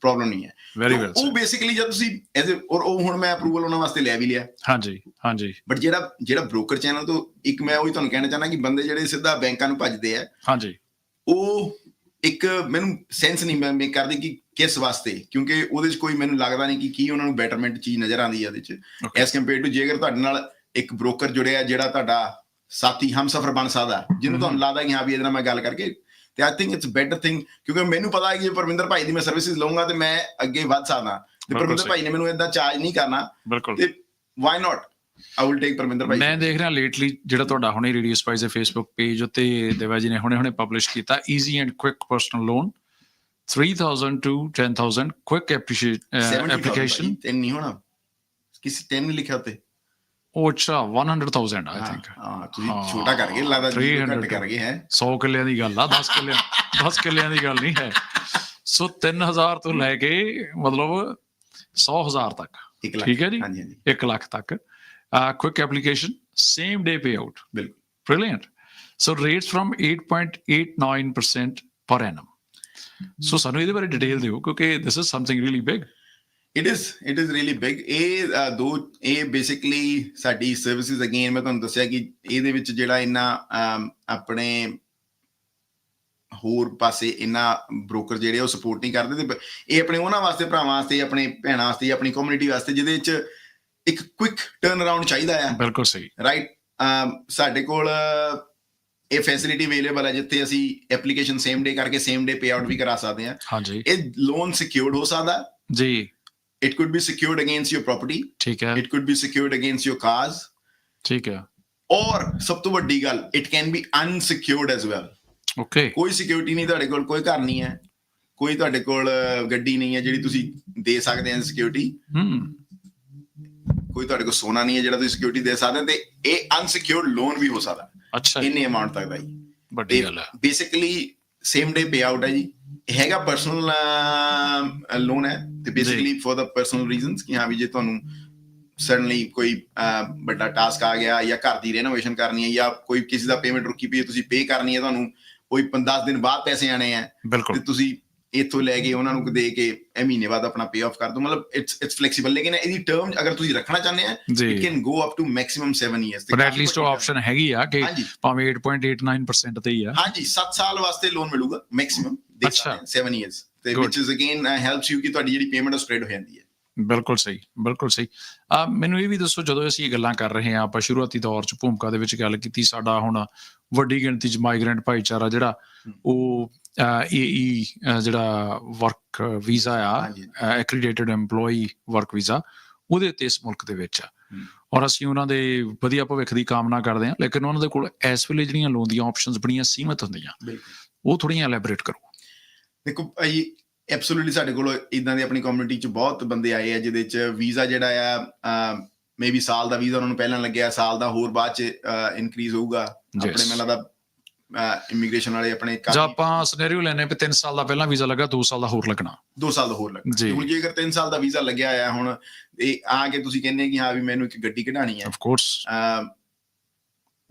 ਪ੍ਰੋਬਲਮ ਨਹੀਂ ਹੈ। ਵੈਰੀ ਵੈਲ ਉਹ ਬੇਸਿਕਲੀ ਜਦ ਤੁਸੀਂ ਐਜ਼ ਔਰ ਉਹ ਹੁਣ ਮੈਂ ਅਪਰੂਵਲ ਉਹਨਾਂ ਵਾਸਤੇ ਲੈ ਵੀ ਲਿਆ। ਹਾਂਜੀ ਹਾਂਜੀ। ਬਟ ਜਿਹੜਾ ਜਿਹੜਾ ਬ੍ਰੋਕਰ ਚੈਨਲ ਤੋਂ ਇੱਕ ਮੈਂ ਉਹੀ ਤੁਹਾਨੂੰ ਕਹਿਣਾ ਚਾਹਨਾ ਕਿ ਬੰਦੇ ਜਿਹੜੇ ਸਿੱਧਾ ਬੈਂਕਾਂ ਨੂੰ ਭੱਜਦੇ ਆ ਹਾਂਜੀ। ਉਹ ਇੱਕ ਮੈਨੂੰ ਸੈਂਸ ਨਹੀਂ ਮੈਂ ਮੇਕ ਕਰਦੀ ਕਿ ਕਿਸ ਵਾਸਤੇ ਕਿਉਂਕਿ ਉਹਦੇ 'ਚ ਕੋਈ ਮੈਨੂੰ ਲੱਗਦਾ ਨਹੀਂ ਕਿ ਕੀ ਉਹਨਾਂ ਨੂੰ ਬੈਟਰਮੈਂਟ ਚੀਜ਼ ਨਜ਼ਰ ਆਉਂਦੀ ਹੈ ਉਹਦੇ 'ਚ. ਐਸ ਕੰਪੇਅਰ ਟੂ ਜੇਕਰ ਤੁਹਾਡੇ ਨਾਲ ਇੱਕ ਬ੍ਰੋਕਰ ਜੁੜਿਆ ਜਿਹੜਾ ਤੁਹਾਡਾ ਸਾਥੀ ਹਮਸਫਰ ਬਣ ਸਕਦਾ ਜਿਹਨੂੰ ਤੁਹਾਨੂੰ ਲੱਗਦਾ ਕਿ ਹਾਂ ਵੀ ਇਹਦੇ ਨਾਲ ਮੈਂ ਗੱਲ ਕਰਕੇ ਤੇ I think it's better thing ਕਿਉਂਕਿ ਮੈਨੂੰ ਪਤਾ ਹੈ ਕਿ ਪਰਮਿੰਦਰ ਭਾਈ ਦੀ ਮੈਂ ਸਰਵਿਸਿਜ਼ ਲਵਾਂਗਾ ਤੇ ਮੈਂ ਅੱਗੇ ਵੱਧ ਸਕਦਾ। ਤੇ ਪਰਮਿੰਦਰ। ਭਾਈ ਨੇ ਮੈਨੂੰ ਇਦਾਂ ਚਾਰਜ ਨਹੀਂ ਕਰਨਾ। ਤੇ why not I will take Parminder ਭਾਈ। ਮੈਂ ਦੇਖ ਰਿਹਾ ਲੇਟਲੀ ਜਿਹੜਾ ਤੁਹਾਡਾ ਹੁਣੇ ਰੇਡੀਓ ਸਪਾਈਸ ਦੇ ਫੇਸਬੁੱਕ ਪੇਜ ਉੱਤੇ ਦੇਵਾ ਜੀ ਨੇ ਹੁਣੇ ਹੁਣੇ ਪਬਲਿਸ਼ ਕੀਤਾ easy and quick personal loan 3000 to 10000 quick application ਤੇ ਨਹੀਂ ਹੋਣਾ। ਕਿਸੇ 10 ਨਹੀਂ ਲਿਖਿਆ ਤੇ ਉਹ ਅੱਛਾ 100000 ਆਈ ਥਿੰਕ ਹਾਂ ਤੁਸੀਂ ਛੋਟਾ ਕਰ ਗਏ ਲੱਗਦਾ ਜੀ 300 ਘੱਟ ਕਰ ਗਏ ਹੈ। 100 ਕਿੱਲਿਆਂ ਦੀ ਗੱਲ ਆ 10 ਕਿੱਲਿਆਂ 10 ਕਿੱਲਿਆਂ ਦੀ ਗੱਲ ਨਹੀਂ ਹੈ। ਸੋ 3000 ਤੋਂ ਲੈ ਕੇ ਮਤਲਬ 100000 ਤੱਕ। ਠੀਕ ਹੈ ਜੀ? ਹਾਂਜੀ ਹਾਂਜੀ। 1 ਲੱਖ ਤੱਕ। Quick application same day pay out ਬਿਲਕੁਲ। Brilliant so rates from 8.89% per annum so ਸਾਨੂੰ ਇਹਦੇ ਬਾਰੇ ਡਿਟੇਲ ਦਿਓ ਕਿਉਂਕਿ this is something really big it is it is really big ਇਹ ਦੋ ਇਹ ਬੇਸਿਕਲੀ ਸਾਡੀ ਸਰਵਿਸਿਜ਼ ਅਗੇਨ ਮੈਂ ਤੁਹਾਨੂੰ ਦੱਸਿਆ ਕਿ ਇਹਦੇ ਵਿੱਚ ਜਿਹੜਾ ਇੰਨਾ ਆਪਣੇ ਹੋਰ ਪਾਸੇ ਇੰਨਾ ਬ੍ਰੋਕਰ ਜਿਹੜੇ ਉਹ ਸਪੋਰਟ ਨਹੀਂ ਕਰਦੇ ਤੇ ਇਹ ਆਪਣੇ ਉਹਨਾਂ ਵਾਸਤੇ ਭਰਾਵਾਂ ਵਾਸਤੇ ਆਪਣੇ ਭੈਣਾਂ ਵਾਸਤੇ ਆਪਣੀ ਕਮਿਊਨਿਟੀ ਵਾਸਤੇ ਜਿਹਦੇ ਵਿੱਚ ਇੱਕ ਕੁਇਕ ਟਰਨ ਅਰਾਊਂਡ ਚਾਹੀਦਾ ਆ। ਬਿਲਕੁਲ ਸਹੀ। ਰਾਈਟ ਸਾਡੇ ਕੋਲ ਇਹ ਫੈਸਿਲਿਟੀ ਅਵੇਲੇਬਲ ਹੈ ਜਿੱਥੇ ਅਸੀਂ ਐਪਲੀਕੇਸ਼ਨ ਸੇਮ ਡੇ ਕਰਕੇ ਸੇਮ ਡੇ ਪੇ ਆਊਟ ਵੀ ਕਰਾ ਸਕਦੇ ਹਾਂ ਹਾਂਜੀ। ਇਹ ਲੋਨ ਸਿਕਿਉਰਡ ਹੋ ਸਕਦਾ। ਜੀ। It could be secured against your property. ਠੀਕ ਹੈ it could be secured against your cars. ਠੀਕ ਹੈ ਔਰ ਸਭ ਤੋਂ ਵੱਡੀ ਗੱਲ it can be unsecured as well. Okay ਕੋਈ ਸਿਕਿਉਰਿਟੀ ਨਹੀਂ ਤੁਹਾਡੇ ਕੋਲ ਕੋਈ ਘਰ ਨਹੀਂ ਹੈ ਕੋਈ ਤੁਹਾਡੇ ਕੋਲ ਗੱਡੀ ਨਹੀਂ ਹੈ ਜਿਹੜੀ ਤੁਸੀਂ ਦੇ ਸਕਦੇ ਹੋ ਸਿਕਿਉਰਿਟੀ ਹਮ ਕੋਈ ਤੁਹਾਡੇ ਕੋਲ ਸੋਨਾ ਨਹੀਂ ਹੈ ਜਿਹੜਾ ਤੁਸੀਂ ਸਿਕਿਉਰਿਟੀ ਦੇ ਸਕਦੇ ਹੋ ਤੇ ਇਹ ਅਨਸਿਕਿਉਰਡ ਲੋਨ ਵੀ ਹੋ ਸਕਦਾ ਅੱਛਾ ਜੀ, ਇੰਨੇ ਅਮਾਉਂਟ ਤੱਕ ਦਾ ਹੀ ਵੱਡੀ ਗੱਲ ਹੈ basically same day pay out ਹੈ ਜੀ ਹੈਗਾ ਪਰਸਨਲ ਲੋਨ ਹੈ ਤੇ basically for the personal reasons ਕਿ ਹਾਂ ਵੀ ਜੇ ਤੁਹਾਨੂੰ ਸਡਨਲੀ ਕੋਈ ਵੱਡਾ ਟਾਸਕ ਆ ਗਿਆ ਜਾਂ ਘਰ ਦੀ ਰੈਨੋਵੇਸ਼ਨ ਕਰਨੀ ਹੈ ਜਾਂ ਕੋਈ ਕਿਸੇ ਦਾ ਪੇਮੈਂਟ ਰੁਕੀ ਪਈ ਹੈ ਤੁਸੀਂ ਪੇ ਕਰਨੀ ਹੈ ਤੁਹਾਨੂੰ ਕੋਈ 10 ਦਿਨ ਬਾਅਦ ਪੈਸੇ ਆਣੇ ਆ ਤੇ ਤੁਸੀਂ ਇੱਥੋਂ ਲੈ ਕੇ ਉਹਨਾਂ ਨੂੰ ਦੇ ਕੇ ਇਹ ਮਹੀਨੇ ਬਾਅਦ ਆਪਣਾ ਪੇ ਆਫ ਕਰ ਦੋ ਮਤਲਬ ਇਟਸ ਇਟਸ ਫਲੈਕਸੀਬਲ ਲੇਕਿਨ ਇਹਦੀ ਟਰਮ ਅਗਰ ਤੁਸੀਂ ਰੱਖਣਾ ਚਾਹੁੰਦੇ ਆ it can go up to maximum 7 years but at least ਉਹ ਆਪਸ਼ਨ ਹੈਗੀ ਆ ਕਿ ਭਾਵੇਂ 8.89% ਤੇ ਹੀ ਆ। ਹਾਂਜੀ 7 ਸਾਲ ਵਾਸਤੇ ਲੋਨ ਮਿਲੂਗਾ ਮੈਕਸਿਮਮ ਦੇ ਅੱਛਾ। 7 ਇਅਰਸ ਤੇ. Which is again helps you ਕਿ ਤੁਹਾਡੀ ਜਿਹੜੀ ਪੇਮੈਂਟ ਸਪਰੈਡ ਹੋ ਜਾਂਦੀ ਹੈ। ਬਿਲਕੁਲ ਸਹੀ ਬਿਲਕੁਲ ਸਹੀ। ਆ ਮੈਨੂੰ ਇਹ ਵੀ ਦੱਸੋ ਜਦੋਂ ਅਸੀਂ ਇਹ ਗੱਲਾਂ ਕਰ ਰਹੇ ਹਾਂ ਆਪਾਂ ਸ਼ੁਰੂਆਤੀ ਦੌਰ ਚ ਭੂਮਿਕਾ ਦੇ ਵਿੱਚ ਗੱਲ ਕੀਤੀ ਸਾਡਾ ਹੁਣ ਵੱਡੀ ਗਿਣਤੀ ਚ ਮਾਈਗ੍ਰੈਂਟ ਭਾਈਚਾਰਾ ਜਿਹੜਾ ਉਹ ਏਈ ਜਿਹੜਾ ਵਰਕ ਵੀਜ਼ਾ ਆ ਐਕ੍ਰੀਡੇਟਡ EMPLOYEE ਵਰਕ ਵੀਜ਼ਾ ਉਹਦੇ ਉੱਤੇ ਇਸ ਮੁਲਕ ਦੇ ਵਿੱਚ ਆ। ਔਰ ਅਸੀਂ ਉਹਨਾਂ ਦੇ ਵਧੀਆ ਭਵਿੱਖ ਦੀ ਕਾਮਨਾ ਕਰਦੇ ਹਾਂ ਲੇਕਿਨ ਉਹਨਾਂ ਦੇ ਕੋਲ ਇਸ ਵੇਲੇ ਜਿਹੜੀਆਂ ਲੋਨ ਦੀਆਂ ਆਪਸ਼ਨਸ ਬੜੀਆਂ ਸੀਮਤ ਹੁੰਦੀਆਂ ਉਹ ਥੋੜੀਆਂ ਐਲੈਬੋਰੇਟ ਕਰੋ। ਦੇਖੋ ਭਾਈ ਐਬਸੋਲੂਟਲੀ ਸਾਡੇ ਕੋਲ ਇਦਾਂ ਦੇ ਆਪਣੀ ਕਮਿਊਨਿਟੀ ਚ ਬਹੁਤ ਬੰਦੇ ਆਏ ਆ ਜਿਹਦੇ ਚ ਵੀਜ਼ਾ ਜਿਹੜਾ ਆ ਮੇਬੀ ਸਾਲ ਦਾ ਵੀਜ਼ਾ ਉਹਨਾਂ ਨੂੰ ਪਹਿਲਾਂ ਲੱਗਿਆ ਸਾਲ ਦਾ ਹੋਰ ਬਾਅਦ ਚ ਇਨਕਰੀਜ਼ ਹੋਊਗਾ। ਆਪਣੇ. ਮੈਨੂੰ ਲੱਗਦਾ ਇਮੀਗ੍ਰੇਸ਼ਨ ਵਾਲੇ ਆਪਣੇ ਜਾਂ ਆਪਾਂ ਸਿਨੈਰੀਓ ਲੈਨੇ ਪਏ 3 ਸਾਲ ਦਾ ਪਹਿਲਾਂ ਵੀਜ਼ਾ ਲੱਗਾ 2 ਸਾਲ ਦਾ ਹੋਰ ਲੱਗਣਾ। 2 ਸਾਲ ਦਾ ਹੋਰ ਲੱਗਣਾ। ਹੁਣ ਜੇ ਅਗਰ 3 ਸਾਲ ਦਾ ਵੀਜ਼ਾ ਲੱਗਿਆ ਆ ਹੁਣ ਇਹ ਆ ਕੇ ਤੁਸੀਂ ਕਹਿੰਦੇ ਕਿ ਹਾਂ ਵੀ ਮੈਨੂੰ ਇੱਕ ਗੱਡੀ ਕਢਾਣੀ ਹੈ। ਆਫ ਕੋਰਸ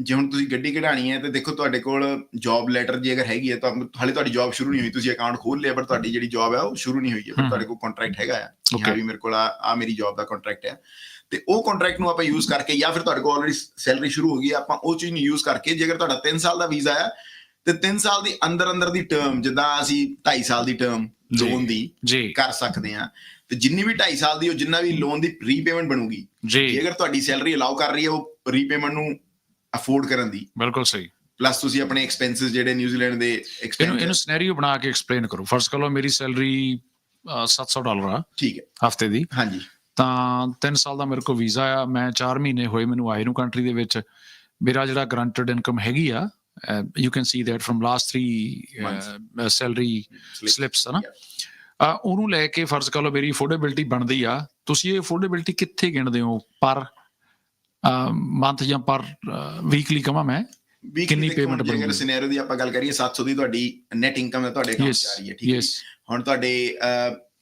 ਜੇ ਹੁਣ ਤੁਸੀਂ ਗੱਡੀ ਕਢਾਣੀ ਹੈ ਤੇ ਦੇਖੋ ਤੁਹਾਡੇ ਕੋਲ ਜੌਬ ਲੈਟਰ ਜੇ ਅਗਰ ਹੈਗੀ ਹੈ ਤਾਂ ਹਾਲੇ ਤੁਹਾਡੀ ਜੌਬ ਸ਼ੁਰੂ ਨਹੀਂ ਹੋਈ। ਤੁਸੀਂ ਅਕਾਊਂਟ ਖੋਲ ਲਿਆ ਪਰ ਤੁਹਾਡੀ ਜਿਹੜੀ ਜੌਬ ਹੈ ਉਹ ਸ਼ੁਰੂ ਨਹੀਂ ਹੋਈ ਹੈ। ਪਰ। ਤੁਹਾਡੇ ਕੋਲ ਕੰਟਰੈਕਟ ਹੈਗਾ ਆ। ਕਿ ਹਾਂ. ਵੀ ਮੇਰੇ ਕੋਲ ਆ ਆ ਮੇਰੀ ਜੌਬ ਦਾ ਕੰਟਰੈਕਟ ਹੈ ਤੇ ਉਹ ਕੰਟਰੈਕਟ ਨੂੰ ਆਪਾਂ ਯੂਜ਼ ਕਰਕੇ ਜਾਂ ਫਿਰ ਤੁਹਾਡੇ ਕੋਲ ਆਲਰੇਡੀ ਸੈਲਰੀ ਸ਼ੁਰੂ ਹੋ ਗਈ ਆਪਾਂ ਉਹ ਚੀਜ਼ ਨੂੰ ਯੂਜ਼ ਕਰਕੇ ਜੇਕਰ ਤੁਹਾਡਾ 3 ਸਾਲ ਦਾ ਵੀਜ਼ਾ ਹੈ ਤੇ 3 ਸਾਲ ਦੀ ਅੰਦਰ ਅੰਦਰ ਦੀ ਟਰਮ ਜਿੱਦਾਂ ਅਸੀਂ 2.5 ਸਾਲ ਦੀ ਟਰਮ। ਲੋਨ ਦੀ ਕਰ ਸਕਦੇ ਆ ਤੇ ਜਿੰਨੀ ਵੀ 2.5 ਸਾਲ ਦੀ ਉਹ ਜਿੰਨਾ ਵੀ ਲੋਨ ਦੀ ਰੀਪੇਮੈਂਟ ਬਣੂਗੀ ਜੀ। ਜੇ ਅਗਰ ਤੁਹਾਡੀ ਸੈਲਰੀ ਅਲਾਉ ਕਰ ਰਹੀ ਹੈ ਉਹ ਰੀਪੇਮੈਂਟ ਨੂੰ ਅਫੋਰਡ ਕਰਨ ਦੀ। ਬਿਲਕੁਲ ਸਹੀ। ਪਲੱਸ ਤੁਸੀਂ ਆਪਣੇ ਐਕਸਪੈਂਸਸ ਜਿਹੜੇ ਨਿਊਜ਼ੀਲੈਂਡ ਦੇ ਐਕਸਪੈਂਸ ਇਹਨੂੰ ਸਿਨੈਰੀਓ ਬਣਾ ਕੇ ਐਕਸਪਲੇਨ ਕਰੋ। ਫਰਜ਼ ਕਰ ਲਓ ਮੇਰੀ ਸੈਲਰੀ 700 ਡਾਲਰ ਆ ਠੀਕ ਹੈ। ਹਫ਼ਤੇ ਦੀ। ਹਾਂਜੀ। ਤਾਂ 3 ਸਾਲ ਦਾ ਮੇਰੇ ਕੋਲ ਵੀਜ਼ਾ ਆ ਮੈਂ 4 ਮਹੀਨੇ ਹੋਏ ਮੈਨੂੰ ਆਏ ਨੂੰ ਕੰਟਰੀ ਦੇ ਵਿੱਚ। ਮੇਰਾ ਜਿਹੜਾ ਗਰੰਟਡ ਇਨਕਮ ਹੈਗੀ ਆ you can see that from last 3 salary slips ਨਾ ਅਹ ਉਹਨੂੰ ਲੈ ਕੇ ਫਰਜ਼ ਕਰ ਲਓ ਮੇਰੀ ਅਫੋਰਡੇਬਿਲਟੀ ਬਣਦੀ ਆ। ਤੁਸੀਂ ਇਹ ਅਫੋਰਡੇਬਿਲਟੀ ਕਿੱਥੇ ਗਿਣਦੇ ਹੋ ਪਰ ਮੰਥ ਜਾਂ ਪਰ ਵੀਕਲੀ ਕਮਾ ਮੈਂ? ਕਿੰਨੀ ਜੇ ਅਗਰ ਬਣੂਗੀ? ਸਿਨੈਰੀਓ ਦੀ ਆਪਾਂ ਗੱਲ ਕਰੀਏ 700 ਦੀ ਤੁਹਾਡੀ ਨੈਟ ਇਨਕਮ ਹੈ ਤੁਹਾਡੇ ਅਕਾਊਂਟ 'ਚ ਆ ਰਹੀ ਹੈ ਠੀਕ ਹੈ ਹੁਣ ਤੁਹਾਡੇ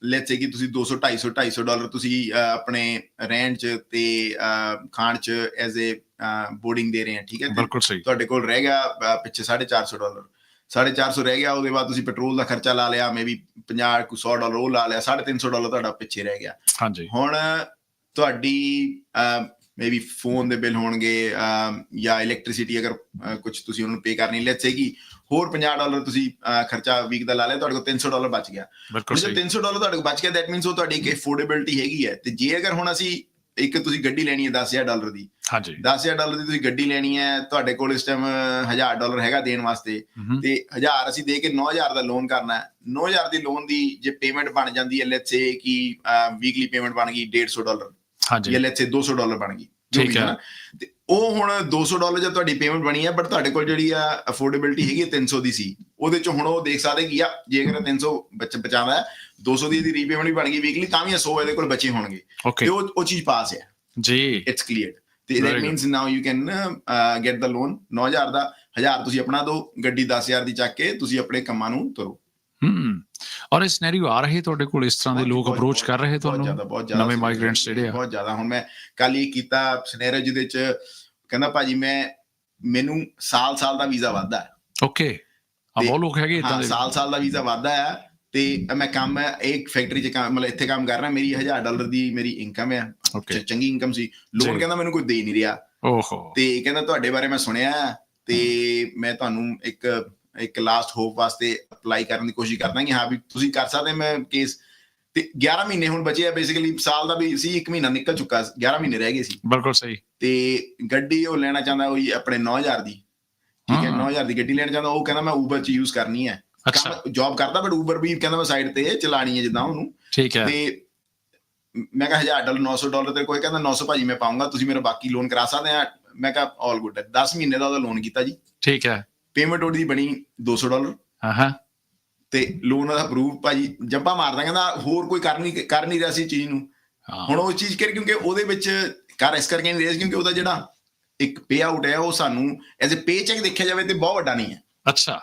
ਲੈਟਸ ਸੇ ਕਿ ਤੁਸੀਂ 200 250 250 ਡਾਲਰ ਤੁਸੀਂ ਆਪਣੇ ਰੈਂਟ 'ਚ ਤੇ ਖਾਣ 'ਚ ਐਜ਼ ਅ ਬੋਰਡਿੰਗ ਦੇ ਰਹੇ ਆ ਠੀਕ ਹੈ ਬਿਲਕੁਲ ਸਹੀ। ਤੁਹਾਡੇ ਕੋਲ ਰਹਿ ਗਿਆ ਪਿੱਛੇ 450 ਡਾਲਰ। 450 ਰਹਿ ਗਿਆ ਉਹਦੇ ਬਾਅਦ ਤੁਸੀਂ ਪੈਟਰੋਲ ਦਾ ਖਰਚਾ ਲਾ ਲਿਆ ਮੇਬੀ 50 ਕੁ 100 ਡਾਲਰ ਉਹ ਲਾ ਲਿਆ 350 ਡਾਲਰ ਤੁਹਾਡਾ ਪਿੱਛੇ ਰਹਿ ਗਿਆ। ਹਾਂਜੀ। ਹੁਣ ਤੁਹਾਡੀ ਮੇਬੀ ਫੋਨ ਦੇ ਬਿੱਲ ਹੋਣਗੇ ਜਾਂ ਇਲੈਕਟ੍ਰਿਸਿਟੀ ਅਗਰ ਕੁਝ ਤੁਸੀਂ ਉਹਨੂੰ ਪੇ ਕਰਨੀ ਲੈਟਸ ਸੇ ਕਿ ਹੋਰ 50 ਡਾਲਰ ਤੁਸੀਂ ਖਰਚਾ ਵੀਕ ਦਾ ਲਾ ਲਿਆ ਤੁਹਾਡੇ ਕੋਲ 300 ਡਾਲਰ ਬਚ ਗਿਆ। ਬਿਲਕੁਲ ਜੇ ਸਹੀ। 300 ਡਾਲਰ ਤੁਹਾਡੇ ਕੋਲ ਬਚ ਗਿਆ ਦੈਟ ਮੀਨਸ ਉਹ ਤੁਹਾਡੀ ਇੱਕ ਅਫੋਰਡੇਬਿਲਟੀ ਹੈਗੀ ਹੈ। ਤੇ ਜੇ ਅਗਰ ਹੁਣ ਅਸੀਂ ਇੱਕ ਤੁਸੀਂ ਗੱਡੀ ਲੈਣੀ ਹੈ 10000 ਡਾਲਰ ਦੀ ਹਾਂਜੀ। 10000 ਡਾਲਰ ਦੀ ਤੁਸੀਂ ਗੱਡੀ ਲੈਣੀ ਹੈ ਤੁਹਾਡੇ ਕੋਲ ਇਸ ਟਾਈਮ 1000 ਡਾਲਰ ਹੈਗਾ ਦੇਣ ਵਾਸਤੇ ਤੇ 1000 ਅਸੀਂ ਦੇ ਕੇ 9000 ਦਾ ਲੋਨ ਕਰਨਾ ਹੈ। 9000 ਦੀ ਲੋਨ ਦੀ ਜੇ ਪੇਮੈਂਟ ਬਣ ਜਾਂਦੀ ਹੈ ਲੈਟਸ ਸੇ ਕਿ ਵੀਕਲੀ ਪੇਮੈਂਟ ਬਣ ਗਈ 150 ਡਾਲਰ ਹਾਂਜੀ। ਜਾਂ ਲੈਟਸ ਸੇ 200 ਡਾਲਰ ਬਣ ਗਈ ਠੀਕ ਹੈ। ਤੇ ਉਹ ਹੁਣ 200 ਡਾਲਰ ਜਦ ਤੁਹਾਡੀ ਪੇਮੈਂਟ ਬਣੀ ਹੈ ਬਟ ਤੁਹਾਡੇ ਕੋਲ ਜਿਹੜੀ ਆ ਅਫੋਰਡੇਬਿਲਟੀ ਹੈਗੀ ਹੈ 300 ਦੀ ਸੀ। ਉਹਦੇ ਚ ਹੁਣ ਉਹ ਦੇਖ ਸਕਦੇ ਕਿ ਆ ਜੇ ਅਗਰ 300 ਬੱਚ ਬਚਾਉਂਦਾ ਹੈ 200 ਦੀ ਇਹਦੀ ਰੀਪੇਮੈਂਟ ਵੀ ਬਣ ਗਈ ਵੀਕਲੀ ਤਾਂ ਵੀ ਇਹ 100 ਇਹਦੇ ਕੋਲ ਬਚੇ ਹੋਣਗੇ। ਤੇ ਉਹ ਉਹ ਚੀਜ਼ ਪਾਸ ਹੈ। ਜੀ। ਇਟਸ ਕਲੀਅਰ ਤੇ means now you can uh, get the loan 9000 ਦਾ 1000 ਤੁਸੀਂ ਆਪਣਾ ਦੋ ਗੱਡੀ 10000 ਦੀ ਚੱਕ ਕੇ ਤੁਸੀਂ ਆਪਣੇ ਕੰਮਾਂ ਨੂੰ ਤੁਰੋ। ਹਮ ਔਰ ਇਹ ਸਿਨੈਰੀਓ ਆ ਰਹੇ ਤੁਹਾਡੇ ਕੋਲ ਇਸ ਤਰ੍ਹਾਂ ਦੇ ਲੋਕ ਅਪਰੋਚ ਕਰ ਰਹੇ ਤੁਹਾਨੂੰ? ਨਵੇਂ migrants ਜਿਹੜੇ ਆ। ਬਹੁਤ ਜ਼ਿਆਦਾ। ਹੁਣ ਮੈਂ ਕੱਲ ਹੀ ਕੀਤਾ ਸਿਨੈਰੀਓ ਜਿਹਦੇ ਚ ਕਹਿੰਦਾ ਭਾਜੀ ਮੈਂ ਮੈਨੂੰ ਸਾਲ ਸਾਲ ਦਾ ਵੀਜ਼ਾ ਵਾਧਾ ਹੈ। ਓਕੇ। ਆ ਬਹੁਤ ਲੋਕ ਹੈਗੇ ਇਦਾਂ ਦੇ। ਸਾਲ ਸਾਲ ਦਾ ਵੀਜ਼ਾ ਵਾਧਾ ਹੈ ਤੇ ਮੈਂ ਕੰਮ ਇੱਕ ਫੈਕਟਰੀ 'ਚ ਕੰਮ ਮਤਲਬ ਇੱਥੇ ਕੰਮ ਕਰ ਰਿਹਾ ਮੇਰੀ 1000 ਡਾਲਰ ਦੀ ਮੇਰੀ ਇਨਕਮ ਹੈ। ਚੰਗੀ ਇਨਕਮ ਸੀ। ਲੋਨ। ਕਹਿੰਦਾ ਮੈਨੂੰ ਕੋਈ ਦੇ ਨਹੀਂ ਰਿਹਾ। ਓਹੋ। ਤੇ ਕਹਿੰਦਾ ਤੁਹਾਡੇ ਬਾਰੇ ਮੈਂ ਸੁਣਿਆ ਤੇ ਮੈਂ ਤੁਹਾਨੂੰ ਇੱਕ ਇੱਕ ਲਾਸਟ ਹੋਪ ਵਾਸਤੇ ਅਪਲਾਈ ਕਰਨ ਦੀ ਕੋਸ਼ਿਸ਼ ਕਰਦਾ ਕਿ ਹਾਂ ਵੀ ਤੁਸੀਂ ਕਰ ਸਕਦੇ ਮੈਂ ਕੇਸ ਤੇ 11 ਮਹੀਨੇ ਹੁਣ ਬਚੇ ਆ ਬੇਸਿਕਲੀ ਸਾਲ ਦਾ ਵੀ ਸੀ 1 ਮਹੀਨਾ ਨਿਕਲ ਚੁੱਕਾ 11 ਮਹੀਨੇ ਰਹਿ ਗਏ ਸੀ। ਬਿਲਕੁਲ ਸਹੀ। ਤੇ ਗੱਡੀ ਉਹ ਲੈਣਾ ਚਾਹੁੰਦਾ ਉਹ ਆਪਣੇ 9000 ਦੀ। ਠੀਕ ਹੈ ਹਾਂ। 9000 ਦੀ ਗੱਡੀ ਲੈਣਾ ਚਾਹੁੰਦਾ ਉਹ ਕਹਿੰਦਾ ਮੈਂ ਉਬਰ ਚ ਯੂਜ਼ ਕਰਨੀ ਹੈ। ਅੱਛਾ। ਕੰਮ ਜੌਬ ਕਰਦਾ ਬਟ ਉਬਰ ਵੀ ਕਹਿੰਦਾ ਮੈਂ ਸਾਈਡ ਤੇ ਚਲਾਣੀ ਹੈ ਜਿੱਦਾਂ ਉਹਨੂੰ। ਠੀਕ ਹੈ। ਤੇ ਮੈਂ ਕਿਹਾ 1000 ਡਾਲਰ 900 ਡਾਲਰ ਤੇ ਕੋਈ ਕਹਿੰਦਾ 900 ਭਾਜੀ ਮੈਂ ਪਾਉਂਗਾ ਤੁਸੀਂ ਮੇਰਾ ਬਾਕੀ ਲੋਨ ਕਰਾ ਸਕਦੇ ਆ। ਮੈਂ ਕਿਹਾ ਆਲ ਗੁੱਡ ਹੈ। 10 ਮਹੀਨੇ ਦਾ ਉਹਦਾ ਲੋਨ ਕੀਤਾ ਜੀ। ਠੀਕ ਹੈ। ਪੇਮੈਂਟ ਉਹਦੀ ਬਣੀ 200 ਡਾਲਰ। ਹਾਂ ਹਾਂ। ਤੇ ਲੋਨ ਦਾ ਅਪਰੂਵ ਭਾਜੀ ਜੰਪਾ ਮਾਰਦਾ ਕਹਿੰਦਾ ਹੋਰ ਕੋਈ ਕਰ ਨਹੀਂ ਕਰ ਨਹੀਂ ਰਿਹਾ ਸੀ ਚੀਜ਼ ਨੂੰ। ਹੁਣ ਉਹ ਚੀਜ਼ ਕਰ ਕਿਉਂਕਿ ਉਹਦੇ ਵਿੱਚ ਕਰ ਇਸ ਕਰਕੇ ਨਹੀਂ ਰਿਹਾ ਕਿਉਂਕਿ ਉਹਦਾ ਜਿਹੜਾ ਇੱਕ ਪੇ ਆਊਟ ਹੈ ਉਹ ਸਾਨੂੰ ਐਜ਼ ਅ ਪੇ ਚੈੱਕ ਦੇਖਿਆ ਜਾਵੇ ਤੇ ਬਹੁਤ ਵੱਡਾ ਨਹੀਂ ਹੈ। ਅੱਛਾ।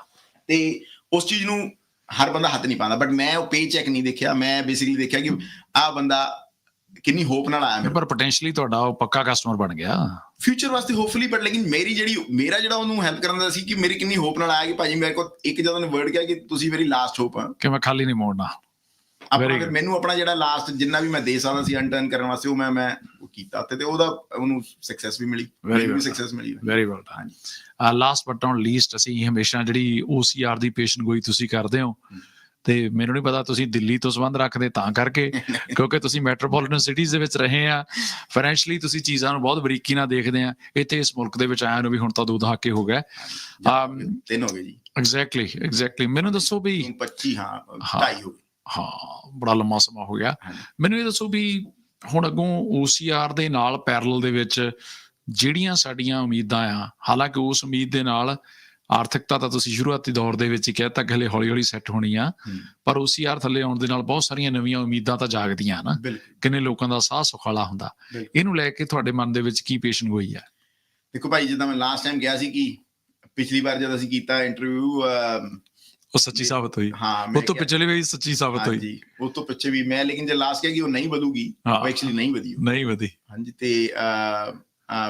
ਤੇ ਉਸ ਚੀਜ਼ ਨੂੰ ਹਰ ਬੰਦਾ ਹੱਥ ਨਹੀਂ ਪਾਉਂਦਾ ਬਟ ਮੈਂ ਉਹ ਪੇ ਚੈੱਕ ਨਹੀਂ ਦੇਖਿਆ ਮੈਂ ਬੇਸਿਕਲੀ ਦੇਖਿਆ ਕਿ ਆਹ ਬੰਦਾ ਕਿੰਨੀ ਹੋਪ ਨਾਲ ਆਇਆ ਮੈਂ। ਪਰ ਪੋਟੈਂਸ਼ੀਅਲੀ ਤੁਹਾਡਾ ਉਹ ਪੱਕਾ ਕਸਟਮਰ ਬਣ ਗਿਆ। ਫਿਊਚਰ ਵਾਸਤੇ ਹੋਪਫੁਲੀ ਬਟ ਲੇਕਿਨ ਮੇਰੀ ਜਿਹੜੀ ਮੇਰਾ ਜਿਹੜਾ ਉਹਨੂੰ ਹੈਲਪ ਕਰਨ ਦਾ ਸੀ ਕਿ ਮੇਰੀ ਕਿੰਨੀ ਹੋਪ ਨਾਲ ਆਇਆ ਕਿ ਭਾਜੀ ਮੇਰੇ ਕੋਲ ਇੱਕ ਜਦੋਂ ਨੇ ਵਰਡ ਕਿਹਾ ਕਿ ਤੁਸੀਂ ਮੇਰੀ ਲਾਸਟ ਹੋਪ ਆ। ਕਿ ਮੈਂ ਖਾਲੀ ਨਹੀਂ ਮੋੜਨਾ। ਆਪਣਾ ਫਿਰ. ਮੈਨੂੰ ਆਪਣਾ ਜਿਹੜਾ ਲਾਸਟ ਜਿੰਨਾ ਵੀ ਮੈਂ ਦੇ ਸਕਦਾ ਸੀ ਅਨਟਰਨ ਕਰਨ ਵਾਸਤੇ ਉਹ ਮੈਂ ਮੈਂ ਉਹ ਕੀਤਾ ਤੇ ਉਹਦਾ ਉਹਨੂੰ ਸਕਸੈਸ ਵੀ ਮਿਲੀ। ਮੈਨੂੰ ਵੀ. ਸਕਸੈਸ ਮਿਲੀ। Very well done last but not least ਅਸੀਂ ਹਮੇਸ਼ਾ ਜਿਹੜੀ OCR ਦੀ ਗੋਈ ਤੁਸੀਂ ਕਰਦੇ ਹੋ। ਤੇ ਮੈਨੂੰ ਨਹੀਂ ਪਤਾ ਤੁਸੀਂ ਦਿੱਲੀ ਤੋਂ ਸੰਬੰਧ ਰੱਖਦੇ ਤਾਂ ਕਰਕੇ ਕਿਉਂਕਿ ਤੁਸੀਂ ਮੈਟਰੋਪੋਲੀਟਨ ਸਿਟੀਜ਼ ਦੇ ਵਿੱਚ ਰਹੇ ਆ। ਫਾਈਨੈਂਸ਼ਲੀ ਤੁਸੀਂ ਚੀਜ਼ਾਂ ਨੂੰ ਬਹੁਤ ਬਰੀਕੀ ਨਾਲ ਦੇਖਦੇ ਆ। ਇੱਥੇ ਇਸ ਮੁਲਕ ਦੇ ਵਿੱਚ ਆਇਆ ਨੂੰ ਵੀ ਹੁਣ ਤਾਂ ਦੋ ਦਹਾਕੇ ਹੋ ਗਏ। Um, ਤਿੰਨ ਹੋ ਗਏ ਜੀ। ਐਗਜ਼ੈਕਟਲੀ ਐਗਜ਼ੈਕਟਲੀ ਮੈਨੂੰ ਦੱਸੋ ਵੀ ਹੁਣ 25 ਹਾਂ ਹਾਂ। ਢਾਈ ਹੋ ਗਏ। ਹਾਂ ਬੜਾ ਲੰਮਾ ਸਮਾਂ ਹੋ ਗਿਆ। ਮੈਨੂੰ ਇਹ ਦੱਸੋ ਵੀ ਹੁਣ ਅੱਗੋਂ OCR ਦੇ ਨਾਲ ਪੈਰਲਲ ਦੇ ਵਿੱਚ ਜਿਹੜੀਆਂ ਸਾਡੀਆਂ ਉਮੀਦਾਂ ਆ ਹਾਲਾਂਕਿ ਉਸ ਉਮੀਦ ਦੇ ਨਾਲ ਆਰਥਿਕਤਾ ਤਾਂ ਤੁਸੀਂ ਸ਼ੁਰੂਆਤੀ ਦੌਰ ਦੇ ਵਿੱਚ ਹੀ ਕਹਿਤਾ ਕਿ ਹਲੇ ਹੌਲੀ ਹੌਲੀ ਸੈੱਟ ਹੋਣੀ ਆ। ਪਰ OCR ਥੱਲੇ ਆਉਣ ਦੇ ਨਾਲ ਬਹੁਤ ਸਾਰੀਆਂ ਨਵੀਆਂ ਉਮੀਦਾਂ ਤਾਂ ਜਾਗਦੀਆਂ ਨਾ ਬਿਲਕੁਲ। ਕਿੰਨੇ ਲੋਕਾਂ ਦਾ ਸਾਹ ਸੁਖਾਲਾ ਹੁੰਦਾ। ਇਹਨੂੰ ਲੈ ਕੇ ਤੁਹਾਡੇ ਮਨ ਦੇ ਵਿੱਚ ਕੀ ਪੇਸ਼ਨ ਗੋਈ ਆ? ਦੇਖੋ ਭਾਈ ਜਿੱਦਾਂ ਮੈਂ ਲਾਸਟ ਟਾਈਮ ਗਿਆ ਸੀ ਕਿ ਪਿਛਲੀ ਵਾਰ ਜਦ ਅਸੀਂ ਕੀਤਾ ਇੰਟਰਵਿਊ ਉਹ ਸੱਚੀ ਸਾਬਤ ਹੋਈ। ਹਾਂ ਉਹ ਮੈਂ ਤੋਂ ਪਿਛਲੇ ਵੀ ਸੱਚੀ ਸਾਬਤ ਹੋਈ। ਹਾਂਜੀ ਉਹ ਤੋਂ ਪਿੱਛੇ ਵੀ ਮੈਂ ਲੇਕਿਨ ਜੇ ਲਾਸਟ ਕਿਹਾ ਕਿ ਉਹ ਨਹੀਂ ਵਧੂਗੀ। ਉਹ ਐਕਚੁਅਲੀ ਨਹੀਂ ਵਧੀ ਨਹੀਂ ਵਧੀ। ਹਾਂਜੀ ਤੇ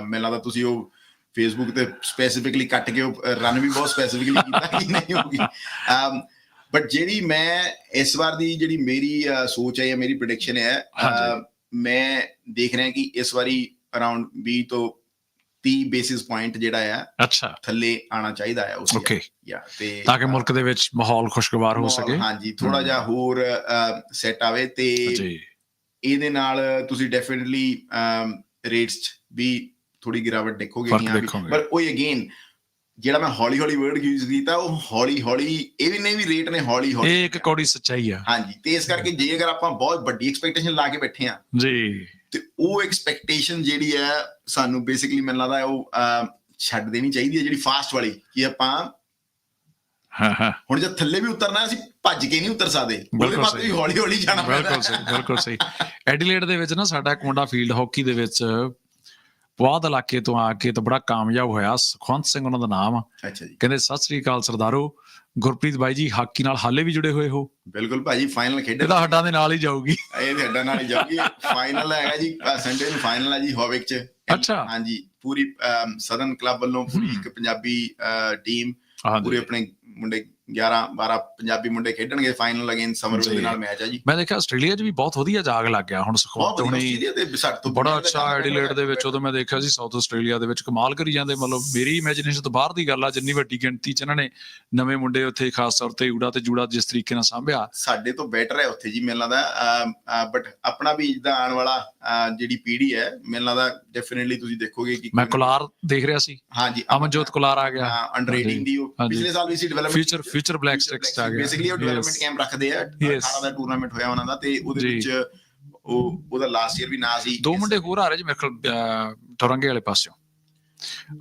ਮੈਨੂੰ ਲੱਗਦਾ ਤੁਸੀਂ ਉਹ ਫੇਸਬੁੱਕ ਤੇ ਸਪੈਸੀਫਿਕਲੀ ਕੱਟ ਕੇ ਰਨ ਵੀ ਬਹੁਤ ਸਪੈਸੀਫਿਕਲੀ ਕੀਤਾ ਕਿ ਨਹੀਂ ਹੋਗੀ ਬਟ ਜਿਹੜੀ ਮੈਂ ਇਸ ਵਾਰ ਦੀ ਜਿਹੜੀ ਮੇਰੀ ਸੋਚ ਹੈ ਜਾਂ ਮੇਰੀ ਪ੍ਰੈਡਿਕਸ਼ਨ ਹੈ। ਮੈਂ ਦੇਖ ਰਿਹਾ ਕਿ ਇਸ ਵਾਰੀ ਅਰਾਊਂਡ 20 ਤੋਂ 30 ਬੇਸਿਸ ਪੁਆਇੰਟ ਜਿਹੜਾ ਆ ਅੱਛਾ। ਥੱਲੇ ਆਣਾ ਚਾਹੀਦਾ ਹੈ ਉਸ ਓਕੇ ਯਾ ਤੇ ਤਾਂ ਕਿ ਮੁਲਕ ਦੇ ਵਿੱਚ ਮਾਹੌਲ ਖੁਸ਼ਗਵਾਰ ਹੋ ਸਕੇ। ਹਾਂਜੀ ਥੋੜਾ ਜਿਹਾ ਹੋਰ ਸੈੱਟ ਆਵੇ ਤੇ ਜੀ। ਇਹਦੇ ਨਾਲ ਤੁਸੀਂ ਡੈਫੀਨਿਟਲੀ ਰੇਟਸ ਵੀ ਥੋੜੀ ਗਿਰਾਵਟ ਦੇਖੋਗੇ ਕਿ ਹਾਂ। ਪਰ ਉਹ ਅਗੇਨ ਜਿਹੜਾ ਮੈਂ ਹੌਲੀ ਹੌਲੀ ਵਰਡ ਯੂਜ਼ ਕੀਤਾ ਉਹ ਹੌਲੀ ਹੌਲੀ ਇਹ ਵੀ ਨਹੀਂ ਵੀ ਰੇਟ ਨੇ ਹੌਲੀ ਹੌਲੀ। ਇਹ ਇੱਕ ਕੌੜੀ ਸੱਚਾਈ ਆ। ਹਾਂਜੀ ਤੇ ਇਸ ਕਰਕੇ ਜੇ ਅਗਰ ਆਪਾਂ ਬਹੁਤ ਵੱਡੀ ਐਕਸਪੈਕਟੇਸ਼ਨ ਲਾ ਕੇ ਬੈਠੇ ਆ ਜੀ। ਤੇ ਉਹ ਐਕਸਪੈਕਟੇਸ਼ਨ ਜਿਹੜੀ ਹੈ ਸਾਨੂੰ ਬੇਸਿਕਲੀ ਮੈਨੂੰ ਲੱਗਦਾ ਉਹ ਛੱਡ ਦੇਣੀ ਚਾਹੀਦੀ ਹੈ ਜਿਹੜੀ ਫਾਸਟ ਵਾਲੀ ਕਿ ਆਪਾਂ ਹਾਂ ਹਾਂ। ਹੁਣ ਜੇ ਥੱਲੇ ਵੀ ਉਤਰਨਾ ਅਸੀਂ ਭੱਜ ਕੇ ਨਹੀਂ ਉਤਰ ਸਕਦੇ। ਉਹਦੇ ਵਾਸਤੇ ਵੀ। ਹੌਲੀ ਹੌਲੀ ਜਾਣਾ ਬਿਲਕੁਲ ਸਹੀ ਬਿਲਕੁਲ ਸਹੀ। ਐਡੀਲੇਡ ਦੇ ਵਿੱਚ ਨਾ ਸਾਡਾ ਇੱਕ ਮੁੰਡਾ ਫੀਲਡ ਹਾਕੀ ਦੇ ਵਿੱਚ ਪੁਆਧ ਇਲਾਕੇ ਤੋਂ ਆ ਕੇ ਤਾਂ ਬੜਾ ਕਾਮਯਾਬ ਹੋਇਆ ਸੁਖਵੰਤ ਸਿੰਘ ਉਹਨਾਂ ਦਾ ਨਾਮ। ਆ ਅੱਛਾ ਜੀ। ਕਹਿੰਦੇ ਸਤਿ ਸ੍ਰੀ ਅਕਾਲ ਸਰਦਾਰੋ ਗੁਰਪ੍ਰੀਤ ਬਾਈ ਜੀ ਹਾਕੀ ਨਾਲ ਹਾਲੇ ਵੀ ਜੁੜੇ ਹੋਏ ਹੋ? ਬਿਲਕੁਲ ਭਾਜੀ ਫਾਈਨਲ ਖੇਡੇ ਇਹ ਤਾਂ ਹੱਡਾਂ ਦੇ ਨਾਲ ਹੀ ਜਾਊਗੀ। ਇਹ ਤੇ ਅੱਡਾ ਨਾਲ ਹੀ ਜਾਊਗੀ। ਫਾਈਨਲ ਹੈਗਾ ਜੀ ਸੰਡੇ ਨੂੰ ਫਾਈਨਲ ਹੈ ਜੀ ਹੋਵਿਕ ਚ। ਅੱਛਾ। ਹਾਂਜੀ ਪੂਰੀ ਸਦਰਨ ਕਲੱਬ ਵੱਲੋਂ ਪੂਰੀ ਇੱਕ ਪੰਜਾਬੀ ਟੀਮ ਪੂਰੇ ਆਪਣੇ ਮੁੰਡੇ 11 12 ਪੰਜਾਬੀ ਮੁੰਡੇ ਖੇਡਣਗੇ ਫਾਈਨਲ ਅਗੇਨ ਸਮਰ ਜੀ। ਦੇ ਨਾਲ ਮੈਚ ਹੈ ਜੀ। ਮੈਂ ਦੇਖਿਆ ਆਸਟ੍ਰੇਲੀਆ 'ਚ ਵੀ ਬਹੁਤ ਵਧੀਆ ਜਾਗ ਲੱਗ ਗਿਆ ਹੁਣ ਵਧੀਆ ਹੁਣੀ ਬੜਾ ਅੱਛਾ ਐਡੀਲੇਡ ਦੇ ਵਿੱਚ ਉਦੋਂ ਮੈਂ ਦੇਖਿਆ ਸੀ ਸਾਊਥ ਆਸਟ੍ਰੇਲੀਆ ਦੇ ਵਿੱਚ ਕਮਾਲ ਕਰੀ ਜਾਂਦੇ। ਮਤਲਬ ਮੇਰੀ ਇਮੇਜਿਨੇਸ਼ਨ ਤੋਂ ਬਾਹਰ ਦੀ ਗੱਲ ਆ ਜਿੰਨੀ ਵੱਡੀ ਗਿਣਤੀ 'ਚ ਇਹਨਾਂ ਨੇ ਨਵੇਂ ਮੁੰਡੇ ਉੱਥੇ ਖਾਸ ਤੌਰ ਤੇ ਊੜਾ ਤੇ ਜੂੜਾ ਜਿਸ ਤਰੀਕੇ ਨਾਲ ਸਾਂਭਿਆ। ਸਾਡੇ ਤੋਂ ਬੈਟਰ ਹੈ ਉੱਥੇ ਜੀ ਮੈਨੂੰ ਲੱਗਦਾ ਬਟ ਆਪਣਾ ਵੀ ਜਿੱਦਾਂ ਆਉਣ ਵਾਲਾ ਜਿਹੜੀ ਪੀੜ੍ਹੀ ਹੈ ਮੈਨੂੰ ਲੱਗਦਾ ਡੈਫੀਨਿਟਲੀ ਤੁਸੀਂ ਦੇਖੋਗੇ ਕਿ ਮੈਂ ਕੁਲਾਰ ਦੇਖ ਰਿਹਾ ਸੀ। ਹਾਂਜੀ। ਅਮਨਜੋਤ ਕੁਲਾਰ ਆ ਗਿਆ। ਅੰਡਰ 18 ਦੀ। ਪਿਛਲੇ ਸਾਲ ਵੀ ਸੀ development future future black sticks ਆ ਗਿਆ ਬੇਸਿਕਲੀ ਉਹ ਡਿਵੈਲਪਮੈਂਟ. ਕੈਂਪ ਰੱਖਦੇ ਆ Yes. 18 ਦਾ ਟੂਰਨਾਮੈਂਟ ਹੋਇਆ ਉਹਨਾਂ ਦਾ ਤੇ ਉਹਦੇ। ਵਿੱਚ ਉਹ ਉਹਦਾ ਲਾਸਟ ਈਅਰ ਵੀ ਨਾ ਸੀ ਦੋ ਮੁੰਡੇ ਹੋਰ ਆ ਰਹੇ ਜੀ ਮੇਰੇ ਅਹ, ਟੋਰੰਗੇ ਵਾਲੇ ਪਾਸਿਓਂ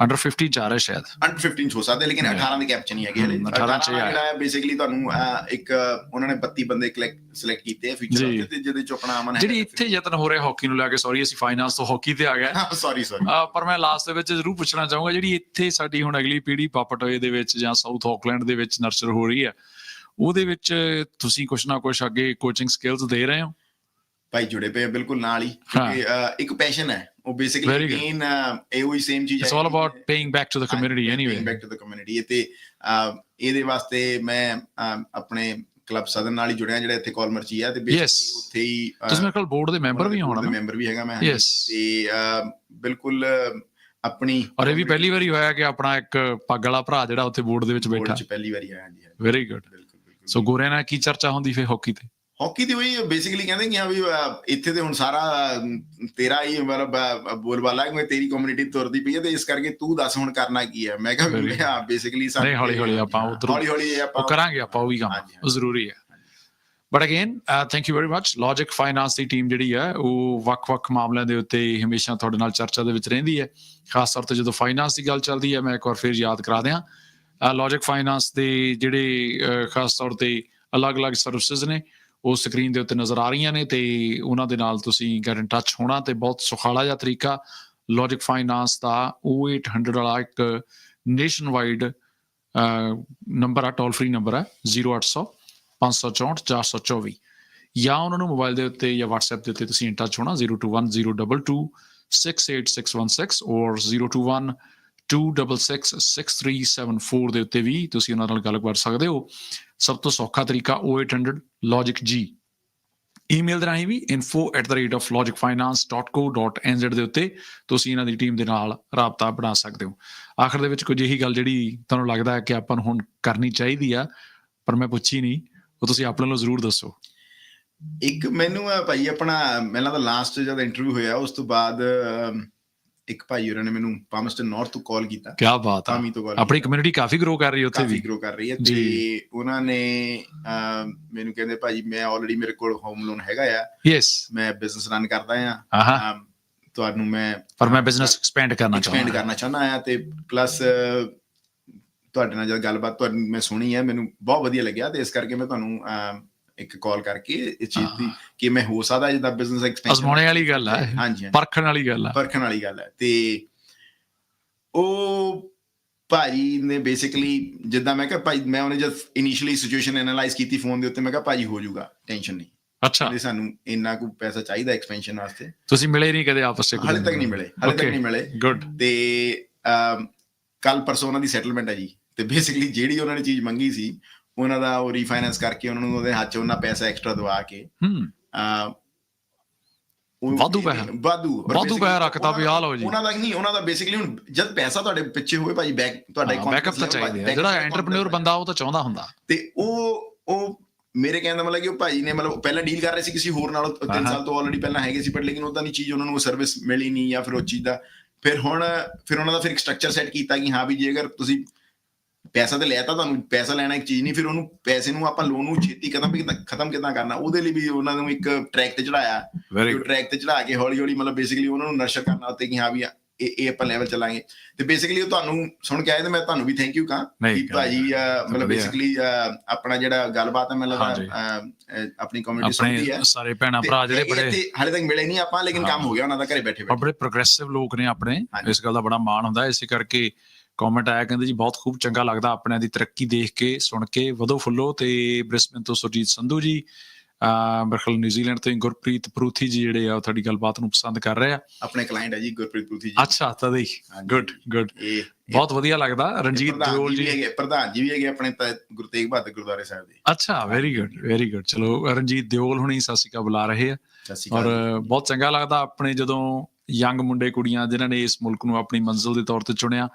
ਅੰਡਰ 15 ਚ ਆ ਰਹੇ ਸ਼ਾਇਦ। ਅੰਡਰ 15 ਚ ਹੋ ਸਕਦੇ ਲੇਕਿਨ 18 ਦੇ ਕੈਪ ਚ ਨਹੀਂ ਹੈਗੇ ਹਲੇ। ਹਮ, 18 ਚ ਹੀ। ਜਿਹੜਾ ਬੇਸਿਕਲੀ ਤੁਹਾਨੂੰ ਇੱਕ ਉਹਨਾਂ ਨੇ 32 ਬੰਦੇ ਸਿਲੈਕਟ ਕੀਤੇ ਆ ਫਿਊਚਰ। ਤੇ ਜਿਹਦੇ ਚ ਆਪਣਾ ਅਮਨ ਜਿਹੜੀ ਇੱਥੇ ਯਤਨ ਹੋ ਰਿਹਾ ਹਾਕੀ ਨੂੰ ਲੈ ਕੇ ਸੌਰੀ ਅਸੀਂ ਫਾਈਨਾਂਸ ਤੋਂ ਹਾਕੀ ਤੇ ਆ ਗਏ। ਸੌਰੀ ਸੌਰੀ ਪਰ ਮੈਂ ਲਾਸਟ ਦੇ ਵਿੱਚ ਜ਼ਰੂਰ ਪੁੱਛਣਾ ਚਾਹੂੰਗਾ ਜਿਹੜੀ ਇੱਥੇ ਸਾਡੀ ਹੁਣ ਅਗਲੀ ਪੀੜ੍ਹੀ ਪਾਪਟੋਏ ਦੇ ਵਿੱਚ ਜਾਂ ਸਾਊਥ ਆਕਲੈਂਡ ਦੇ ਵਿੱਚ ਨਰਚਰ ਹੋ ਰਹੀ ਹੈ ਉਹਦੇ ਵਿੱਚ ਤੁਸੀਂ ਕੁਛ ਨਾ ਕੁਛ ਅੱਗੇ ਕੋਚਿੰਗ ਸਕਿੱਲਸ ਦੇ ਰਹੇ ਹੋ? ਭਾਈ ਜੁੜੇ ਪਏ ਬਿਲਕੁਲ ਨਾਲ ਹੀ। ਹਾਂ। ਕਿਉਂਕਿ ਇੱਕ ਪੈਸ਼ਨ ਹੈ। ਉਹ Very ਬੇਸਿਕਲੀ good. ਮੇਨ ਇਹ ਉਹੀ ਸੇਮ ਚੀਜ਼ it's all about paying back to the community anyway back to the community ਤੇ ਇਹਦੇ ਵਾਸਤੇ ਮੈਂ ਆਪਣੇ ਕਲੱਬ ਸਦਨ ਨਾਲ ਹੀ ਜੁੜਿਆ ਜਿਹੜਾ ਇੱਥੇ ਕਾਲਮਰ ਚ ਹੀ ਆ ਤੇ basically Yes. ਉੱਥੇ ਹੀ ਤੁਸੀਂ ਮੇਰੇ ਕੋਲ ਬੋਰਡ ਦੇ ਮੈਂਬਰ ਵੀ ਹੋਣਾ ਮੈਂਬਰ ਵੀ ਹੈਗਾ ਮੈਂ. ਤੇ ਬਿਲਕੁਲ ਆਪਣੀ ਔਰ ਇਹ ਵੀ ਪਹਿਲੀ ਵਾਰੀ ਹੋਇਆ ਕਿ ਆਪਣਾ ਇੱਕ ਪੱਗ ਵਾਲਾ ਭਰਾ ਜਿਹੜਾ ਉੱਥੇ ਬੋਰਡ ਦੇ ਵਿੱਚ ਬੈਠਾ ਚ ਪਹਿਲੀ ਵਾਰੀ ਆਇਆ ਜੀ ਵੈਰੀ ਗੁੱਡ ਸੋ ਗੋਰਿਆਂ ਨਾਲ ਕੀ ਚਰਚਾ ਹੁੰਦੀ ਫੇ ਹਾਕੀ ਤੇ ਹਾਕੀ ਦੀ ਹੋਈ ਬੇਸਿਕਲੀ ਕਹਿੰਦੇ ਕਿ ਹਾਂ ਵੀ ਇੱਥੇ ਤੇ ਹੁਣ ਸਾਰਾ ਤੇਰਾ ਹੀ ਮਤਲਬ ਬੋਲਬਾਲਾ ਹੈ ਤੇਰੀ ਕਮਿਊਨਿਟੀ ਤੁਰਦੀ ਪਈ ਹੈ ਤੇ ਇਸ ਕਰਕੇ ਤੂੰ ਦੱਸ ਹੁਣ ਕਰਨਾ ਕੀ ਹੈ। ਮੈਂ ਕਿਹਾ ਵੀ ਹਾਂ ਬੇਸਿਕਲੀ ਨਹੀਂ, ਹੌਲੀ- ਹੌਲੀ ਆਪਾਂ ਉੱਧਰੋਂ- ਹੌਲੀ ਹੌਲੀ ਆਪਾਂ ਕਰਾਂਗੇ ਆਪਾਂ ਉਹ ਵੀ ਕੰਮ। ਉਹ ਜ਼ਰੂਰੀ ਹੈ। But again thank you very much logic finance the team ਜਿਹੜੀ ਹੈ ਉਹ ਵੱਖ-ਵੱਖ ਮਾਮਲਿਆਂ ਦੇ ਉੱਤੇ ਹਮੇਸ਼ਾ ਤੁਹਾਡੇ ਨਾਲ ਚਰਚਾ ਦੇ ਵਿੱਚ ਰਹਿੰਦੀ ਹੈ। ਖਾਸ ਤੌਰ ਤੇ ਜਦੋਂ ਫਾਈਨਾਂਸ ਦੀ ਗੱਲ ਚੱਲਦੀ ਹੈ ਮੈਂ ਇੱਕ ਵਾਰ ਫਿਰ ਯਾਦ ਕਰਾ ਦਿਆਂ। ਲੌਜਿਕ ਫਾਈਨਾਂਸ ਦੇ ਜਿਹੜੇ ਖਾਸ ਤੌਰ ਤੇ ਅਲੱਗ-ਅਲੱਗ ਸਰਵਿਸਿਜ਼ ਨੇ ਉਹ ਸਕਰੀਨ ਦੇ ਉੱਤੇ ਨਜ਼ਰ ਆ ਰਹੀਆਂ ਨੇ ਤੇ ਉਹਨਾਂ ਦੇ ਨਾਲ ਤੁਸੀਂ ਗੈਟ ਇਨ ਟੱਚ ਹੋਣਾ ਤੇ ਬਹੁਤ ਸੁਖਾਲਾ ਜਿਹਾ ਤਰੀਕਾ। ਲੌਜਿਕ ਫਾਈਨਾਂਸ ਦਾ 0800 ਵਾਲਾ ਇੱਕ ਨੇਸ਼ਨ ਵਾਈਡ ਨੰਬਰ ਆ ਟੋਲ ਫ੍ਰੀ ਨੰਬਰ ਹੈ 0800 564 424 ਜਾਂ ਉਹਨਾਂ ਨੂੰ ਮੋਬਾਈਲ ਦੇ ਉੱਤੇ ਜਾਂ WhatsApp ਦੇ ਉੱਤੇ ਤੁਸੀਂ ਇਨ ਟੱਚ ਹੋਣਾ 021022 68616 ਔਰ 021 2666374 ਦੇ ਉੱਤੇ ਵੀ ਤੁਸੀਂ ਉਹਨਾਂ ਨਾਲ ਗੱਲ ਕਰ ਸਕਦੇ ਹੋ। ਸਭ ਤੋਂ ਸੌਖਾ ਤਰੀਕਾ 0800 logic g ਈਮੇਲ ਦੇ ਰਾਹੀਂ ਵੀ info@logicfinance.co.nz ਦੇ ਉੱਤੇ ਤੁਸੀਂ ਇਹਨਾਂ ਦੀ ਟੀਮ ਦੇ ਨਾਲ ਰਾਬਤਾ ਬਣਾ ਸਕਦੇ ਹੋ। ਆਖਰ ਦੇ ਵਿੱਚ ਕੁਝ ਇਹੀ ਗੱਲ ਜਿਹੜੀ ਤੁਹਾਨੂੰ ਲੱਗਦਾ ਹੈ ਕਿ ਆਪਾਂ ਨੂੰ ਹੁਣ ਕਰਨੀ ਚਾਹੀਦੀ ਆ, ਪਰ ਮੈਂ ਪੁੱਛੀ ਨਹੀਂ, ਉਹ ਤੁਸੀਂ ਆਪਣੇ ਵੱਲੋਂ ਜ਼ਰੂਰ ਦੱਸੋ। ਇੱਕ ਮੈਨੂੰ ਭਾਈ ਆਪਣਾ, ਪਹਿਲਾਂ ਤਾਂ ਲਾਸਟ ਜਦ ਇੰਟਰਵਿਊ ਹੋਇਆ, ਉਸ ਤੋਂ ਬਾਅਦ ਇੱਕ ਭਾਈ ਉਹਨਾਂ ਨੇ ਮੈਨੂੰ ਪਾਮਸਟਨ ਨਾਰਥ ਤੋਂ ਕਾਲ ਕੀਤਾ। ਕੀ ਬਾਤ ਆ। ਤਾਮੀ ਤੋਂ ਕਾਲ ਆਪਣੀ ਕਮਿਊਨਿਟੀ ਕਾਫੀ ਗਰੋ ਕਰ ਰਹੀ ਹੈ ਉੱਥੇ ਕਾਫੀ ਵੀ। ਗਰੋ ਕਰ ਰਹੀ ਹੈ ਜੀ। ਤੇ ਉਹਨਾਂ ਨੇ ਮੈਨੂੰ ਕਹਿੰਦੇ ਭਾਜੀ ਮੈਂ ਆਲਰੇਡੀ ਮੇਰੇ ਕੋਲ ਹੋਮ ਲੋਨ ਹੈਗਾ ਆ। ਯੈਸ ਮੈਂ ਬਿਜ਼ਨਸ ਰਨ ਕਰਦਾ ਆ। ਆਹਾ। ਅਮ, ਤੁਹਾਨੂੰ ਮੈਂ ਪਰ ਮੈਂ ਬਿਜ਼ਨਸ ਐਕਸਪੈਂਡ ਕਰਨਾ ਐਕਸਪੈਂਡ ਚਾਹੁੰਦਾ ਕਰਨਾ ਚਾਹੁੰਦਾ ਆ ਤੇ ਪਲੱਸ ਤੁਹਾਡੇ ਨਾਲ ਜਦ ਗੱਲਬਾਤ ਤੁਹਾਡੀ ਮੈਂ ਸੁਣੀ ਹੈ ਮੈਨੂੰ ਬਹੁਤ ਵਧੀਆ ਲੱਗਿਆ ਤੇ ਇਸ ਕਰਕੇ ਮੈਂ ਤੁਹਾਨੂੰ ਅਮ, ਇੱਕ ਕਾਲ ਕਰਕੇ ਇਸ ਚੀਜ਼ ਦੀ ਕਿ ਮੈਂ ਹੋ ਸਕਦਾ ਜਿੱਦਾਂ ਬਿਜ਼ਨਸ ਐਕਸਪੈਂਸ਼ਨ ਅਜ਼ਮਾਉਣੇ ਵਾਲੀ ਗੱਲ ਹੈ ਹਾਂਜੀ ਪਰਖਣ ਵਾਲੀ ਗੱਲ ਹੈ ਪਰਖਣ ਵਾਲੀ ਗੱਲ ਹੈ ਤੇ ਉਹ ਭਾਜੀ ਨੇ ਬੇਸਿਕਲੀ ਜਿੱਦਾਂ ਮੈਂ ਕਿਹਾ ਭਾਈ ਮੈਂ ਉਹਨੇ ਜਦ ਇਨੀਸ਼ੀਅਲੀ ਸਿਚੁਏਸ਼ਨ ਐਨਾਲਾਈਜ਼ ਕੀਤੀ ਫੋਨ ਦੇ ਉੱਤੇ ਮੈਂ ਕਿਹਾ ਭਾਜੀ ਹੋ ਜਾਊਗਾ ਟੈਨਸ਼ਨ ਨਹੀਂ। ਅੱਛਾ। ਤੇ ਸਾਨੂੰ ਇੰਨਾ ਕੁ ਪੈਸਾ ਚਾਹੀਦਾ ਐਕਸਪੈਂਸ਼ਨ ਵਾਸਤੇ। ਤੁਸੀਂ ਮਿਲੇ ਨਹੀਂ ਕਦੇ ਆਪਸ ਵਿੱਚ ਹਾਲੇ ਤੱਕ ਨਹੀਂ ਮਿਲੇ ਹਾਲੇ ਤੱਕ. ਨਹੀਂ ਮਿਲੇ। ਗੁੱਡ ਤੇ ਕੱਲ ਪਰਸੋਂ ਉਹਨਾਂ ਦੀ ਸੈਟਲਮੈਂਟ ਹੈ ਜੀ। ਤੇ ਬੇਸਿਕਲੀ ਜਿਹੜੀ ਉਹਨਾਂ ਨੇ ਚੀਜ਼ ਮੰਗੀ ਸੀ ਉਹਨਾਂ ਦਾ ਉਹ ਰੀਫਾਈਨਾਂਸ ਕਰਕੇ ਉਹਨਾਂ ਨੂੰ ਉਹਦੇ ਹੱਥ 'ਚ ਉਹਨਾਂ ਪੈਸਾ ਐਕਸਟਰਾ ਦਵਾ ਕੇ ਹੂੰ ਵਾਧੂ ਪੈਸਾ। ਵਾਧੂ ਵਾਧੂ ਪੈਸਾ ਰੱਖਤਾ ਵੀ ਆਹ ਲਓ ਜੀ। ਉਹਨਾਂ ਦਾ ਨਹੀਂ ਉਹਨਾਂ ਦਾ ਬੇਸਿਕਲੀ ਹੁਣ ਜਦ ਪੈਸਾ ਤੁਹਾਡੇ ਪਿੱਛੇ ਹੋਵੇ ਭਾਜੀ ਬੈਕ ਤੁਹਾਡਾ confidence ਬੈਕਅਪ ਤਾਂ ਚਾਹੀਦਾ ਹੈ ਜਿਹੜਾ ਐਂਟਰਪ੍ਰੈਨਿਓਰ ਬੰਦਾ ਉਹ ਤਾਂ ਚਾਹੁੰਦਾ ਹੁੰਦਾ ਤੇ ਉਹ ਉਹ ਮੇਰੇ ਕਹਿਣ ਦਾ ਮਤਲਬ ਕਿ ਉਹ ਭਾਜੀ ਨੇ ਮਤਲਬ ਪਹਿਲਾਂ ਡੀਲ ਕਰ ਰਹੇ ਸੀ ਕਿਸੇ ਹੋਰ ਨਾਲ 3 ਹਾਂ। ਸਾਲ ਤੋਂ ਆਲਰੇਡੀ ਪਹਿਲਾਂ ਹੈਗੇ ਸੀ ਪਰ ਲੇਕਿਨ ਉਦਾਂ ਦੀ ਚੀਜ਼ ਉਹਨਾਂ ਨੂੰ ਸਰਵਿਸ ਮਿਲੀ ਨਹੀਂ ਜਾਂ ਫਿਰ ਉਹ ਚੀਜ਼ ਦਾ ਫਿਰ ਹੁਣ ਫਿਰ ਉਹਨਾਂ ਦਾ ਫਿਰ ਇੱਕ ਸਟਰਕਚਰ ਸੈੱਟ ਕੀਤਾ ਕਿ ਹਾਂ ਵੀ ਜੇ ਅਗਰ ਤੁਸੀਂ ਪੈਸਾ ਤੇ ਲਿਆ ਤਾਂ ਤੁਹਾਨੂੰ ਪੈਸਾ ਲੈਣਾ ਇੱਕ ਚੀਜ਼ ਨਹੀਂ ਫਿਰ ਉਹਨੂੰ ਪੈਸੇ ਨੂੰ ਆਪਾਂ ਲੋਨ ਨੂੰ ਛੇਤੀ ਖਤਮ ਖਤਮ ਕਿੱਦਾਂ ਕਰਨਾ? ਉਹਦੇ ਲਈ ਵੀ ਉਹਨਾਂ ਨੂੰ ਇੱਕ ਟਰੈਕ ਤੇ ਚੜਾਇਆ ਉਹ ਟਰੈਕ ਤੇ ਚੜਾ ਕੇ ਹੌਲੀ ਹੌਲੀ ਮਤਲਬ ਬੇਸਿਕਲੀ ਉਹਨਾਂ ਨੂੰ ਨਰਸ਼ਰ ਕਰਨਾ ਉੱਤੇ ਕਿ ਹਾਂ ਵੀ ਇਹ ਇਹ ਆਪਾਂ ਲੈਵਲ ਚਲਾਂਗੇ। ਤੇ ਬੇਸਿਕਲੀ ਉਹ ਤੁਹਾਨੂੰ ਸੁਣ ਕੇ ਆਏ ਤੇ ਮੈਂ ਤੁਹਾਨੂੰ ਵੀ ਥੈਂਕ ਯੂ ਕਹਾਂ ਕਿ ਭਾਜੀ ਮਤਲਬ। ਬੇਸਿਕਲੀ ਆਪਣਾ ਜਿਹੜਾ ਗੱਲਬਾਤ ਹੈ ਮੈਨੂੰ। ਲੱਗਦਾ ਆਪਣੀ ਕਮਿਊਨਿਟੀ ਸੁਣਦੀ ਹੈ। ਆਪਣੇ ਸਾਰੇ ਭੈਣਾਂ ਭਰਾ ਜਿਹੜੇ ਬੜੇ ਹਾਲੇ ਤੱਕ ਮਿਲੇ ਨਹੀਂ ਆਪਾਂ ਲੇਕਿਨ ਕੰਮ ਹਾਂ। ਗਿਆ ਉਹਨਾਂ ਦਾ ਘਰੇ ਬੈਠੇ ਬੈਠੇ ਬੜੇ ਪ੍ਰੋਗਰੈਸਿਵ ਲੋਕ ਨੇ ਆਪਣੇ। ਇਸ ਗੱਲ ਦਾ ਬੜਾ ਮਾਣ ਹੁੰਦਾ। ਇਸੇ ਕਰਕੇ ਕਮੈਂਟ ਆਇਆ ਕਹਿੰਦੇ ਜੀ ਬਹੁਤ ਖੂਬ ਚੰਗਾ ਲੱਗਦਾ ਆਪਣਿਆਂ ਦੀ ਤਰੱਕੀ ਦੇਖ ਕੇ ਸੁਣ ਕੇ ਵਧੋ ਫੁੱਲੋ ਤੇ ਬ੍ਰਿਸਬਨ ਤੋਂ ਸੁਰਜੀਤ ਸੰਧੂ ਜੀ ਬਰਖਲ ਨਿਊਜ਼ੀਲੈਂਡ ਤੋਂ ਗੁਰਪ੍ਰੀਤ ਪ੍ਰੂਥੀ ਜੀ ਜਿਹੜੇ ਆ ਤੁਹਾਡੀ ਗੱਲਬਾਤ ਨੂੰ ਪਸੰਦ ਕਰ ਰਹੇ ਆ। ਆਪਣੇ ਕਲਾਇੰਟ ਹੈ ਜੀ ਗੁਰਪ੍ਰੀਤ ਪੁਥੀ ਜੀ। ਅੱਛਾ ਤਦੇ ਹਾਂਜੀ। ਗੁੱਡ ਗੁੱਡ ਬਹੁਤ ਵਧੀਆ ਲੱਗਦਾ ਰਣਜੀਤ ਦਿਓਲ ਜੀ। ਹੈਗੇ ਪ੍ਰਧਾਨ ਜੀ ਵੀ ਹੈਗੇ ਆਪਣੇ ਤਾਂ ਗੁਰੂ ਤੇਗ ਬਹਾਦਰ ਗੁਰਦੁਆਰੇ ਸਾਹਿਬ ਦੇ। ਅੱਛਾ ਵੈਰੀ ਗੁੱਡ ਵੈਰੀ ਗੁੱਡ ਚਲੋ ਰਣਜੀਤ ਦਿਓਲ ਹੁਣੀ ਅਕਾਲ ਬੁਲਾ ਰਹੇ ਆ। ਔਰ। ਬਹੁਤ ਚੰਗਾ ਲੱਗਦਾ ਆਪਣੇ ਜਦੋਂ ਯੰਗ ਮੁੰਡੇ ਕੁੜੀਆਂ ਜਿਨ੍ਹਾਂ ਨੇ ਇਸ ਮੁਲਕ ਨੂੰ ਆਪਣੀ ਮੰਜ਼ਿਲ ਦੇ ਤੌਰ ਤੇ ਚੁਣਿਆ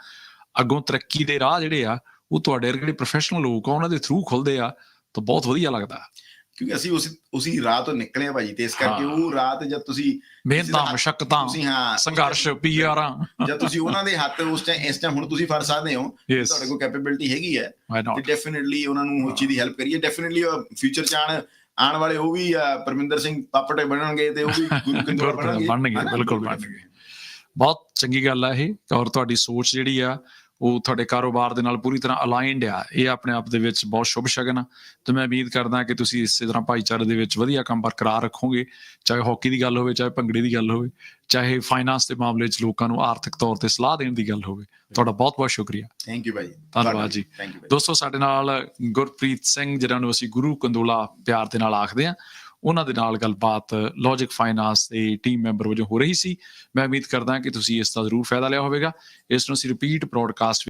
ਅੱਗੋਂ ਤਰੱਕੀ ਦੇ ਰਾਹ ਜਿਹੜੇ ਆ ਉਹ ਤੁਹਾਡੇ ਵਰਗੇ ਜਿਹੜੇ ਪ੍ਰੋਫੈਸ਼ਨਲ ਲੋਕ ਆ ਉਹਨਾਂ ਦੇ ਥਰੂ ਖੁੱਲਦੇ ਆ ਤਾਂ ਬਹੁਤ ਵਧੀਆ ਲੱਗਦਾ। ਕਿਉਂਕਿ ਅਸੀਂ ਉਸ ਉਸੇ ਰਾਹ ਤੋਂ ਨਿਕਲੇ ਆ ਭਾਜੀ ਤੇ ਇਸ ਕਰਕੇ। ਉਹ ਰਾਹ ਤੇ ਜਦ ਤੁਸੀਂ ਮਿਹਨਤਾਂ ਮਸ਼ੱਕਤਾਂ ਤੁਸੀਂ ਹਾਂ ਸੰਘਰਸ਼ ਪੀਆਰਾਂ ਜਦ ਤੁਸੀਂ ਉਹਨਾਂ ਦੇ ਹੱਥ ਉਸ ਟਾਈਮ ਇਸ ਟਾਈਮ ਹੁਣ ਤੁਸੀਂ ਫੜ ਸਕਦੇ ਹੋ ਤੁਹਾਡੇ ਕੋਲ ਕੈਪੇਬਿਲਿਟੀ ਹੈਗੀ ਹੈ। ਤੇ ਨਾਟ ਡੈਫੀਨਿਟਲੀ ਉਹਨਾਂ ਨੂੰ ਉਹ ਚੀਜ਼ ਦੀ ਹੈਲਪ ਕਰੀਏ। ਡੈਫੀਨਿਟਲੀ ਫਿਊਚਰ ਚ ਆਣ ਆਉਣ ਵਾਲੇ ਉਹ ਵੀ ਪਰਮਿੰਦਰ ਸਿੰਘ ਪਾਪੜੇ ਬਣਨਗੇ ਤੇ ਉਹ ਵੀ ਗੁਰੂ ਕੰਦੋਰ ਬਣਨਗੇ? ਬਿਲਕੁਲ ਬਣਨਗੇ। ਬਹੁਤ ਚੰਗੀ ਗੱਲ ਆ ਇਹ ਔਰ ਤੁਹਾਡੀ ਸੋਚ ਜਿਹੜੀ ਆ ਉਹ ਤੁਹਾਡੇ ਕਾਰੋਬਾਰ ਦੇ ਨਾਲ ਪੂਰੀ ਤਰ੍ਹਾਂ ਅਲਾਈਨਡ ਆ। ਇਹ ਆਪਣੇ ਆਪ ਦੇ ਵਿੱਚ ਬਹੁਤ ਸ਼ੁਭ ਸ਼ਗਨ ਆ ਤੇ ਮੈਂ ਉਮੀਦ ਕਰਦਾ ਕਿ ਤੁਸੀਂ ਇਸੇ ਤਰ੍ਹਾਂ ਭਾਈਚਾਰੇ ਦੇ ਵਿੱਚ ਵਧੀਆ ਕੰਮ ਬਰਕਰਾਰ ਰੱਖੋਗੇ ਚਾਹੇ ਹਾਕੀ ਦੀ ਗੱਲ ਹੋਵੇ ਚਾਹੇ ਭੰਗੜੇ ਦੀ ਗੱਲ ਹੋਵੇ ਚਾਹੇ ਫਾਈਨਾਂਸ ਦੇ ਮਾਮਲੇ 'ਚ ਲੋਕਾਂ ਨੂੰ ਆਰਥਿਕ ਤੌਰ ਤੇ ਸਲਾਹ ਦੇਣ ਦੀ ਗੱਲ ਹੋਵੇ। ਤੁਹਾਡਾ ਬਹੁਤ ਬਹੁਤ ਸ਼ੁਕਰੀਆ। ਥੈਂਕ ਯੂ ਭਾਈ। ਧੰਨਵਾਦ ਜੀ। ਦੋਸਤੋ ਸਾਡੇ ਨਾਲ ਗੁਰਪ੍ਰੀਤ ਸਿੰਘ ਜਿਹਨਾਂ ਨੂੰ ਅਸੀਂ ਗੁਰੂ ਕੰਦੋਲਾ ਪਿਆਰ ਦੇ ਨਾਲ ਆਖਦੇ ਹਾਂ ਉਹਨਾਂ ਦੇ ਨਾਲ ਗੱਲਬਾਤ ਲੌਜਿਕ ਫਾਈਨਾਂਸ ਦੇ ਟੀਮ ਮੈਂਬਰ ਵਜੋਂ ਹੋ ਰਹੀ ਸੀ। ਮੈਂ ਉਮੀਦ ਕਰਦਾ ਕਿ ਤੁਸੀਂ ਇਸ ਦਾ ਜ਼ਰੂਰ ਫਾਇਦਾ ਲਿਆ ਹੋਵੇਗਾ। ਇਸ ਨੂੰ ਅਸੀਂ ਰਿਪੀਟ ਬ੍ਰੌਡਕਾਸਟ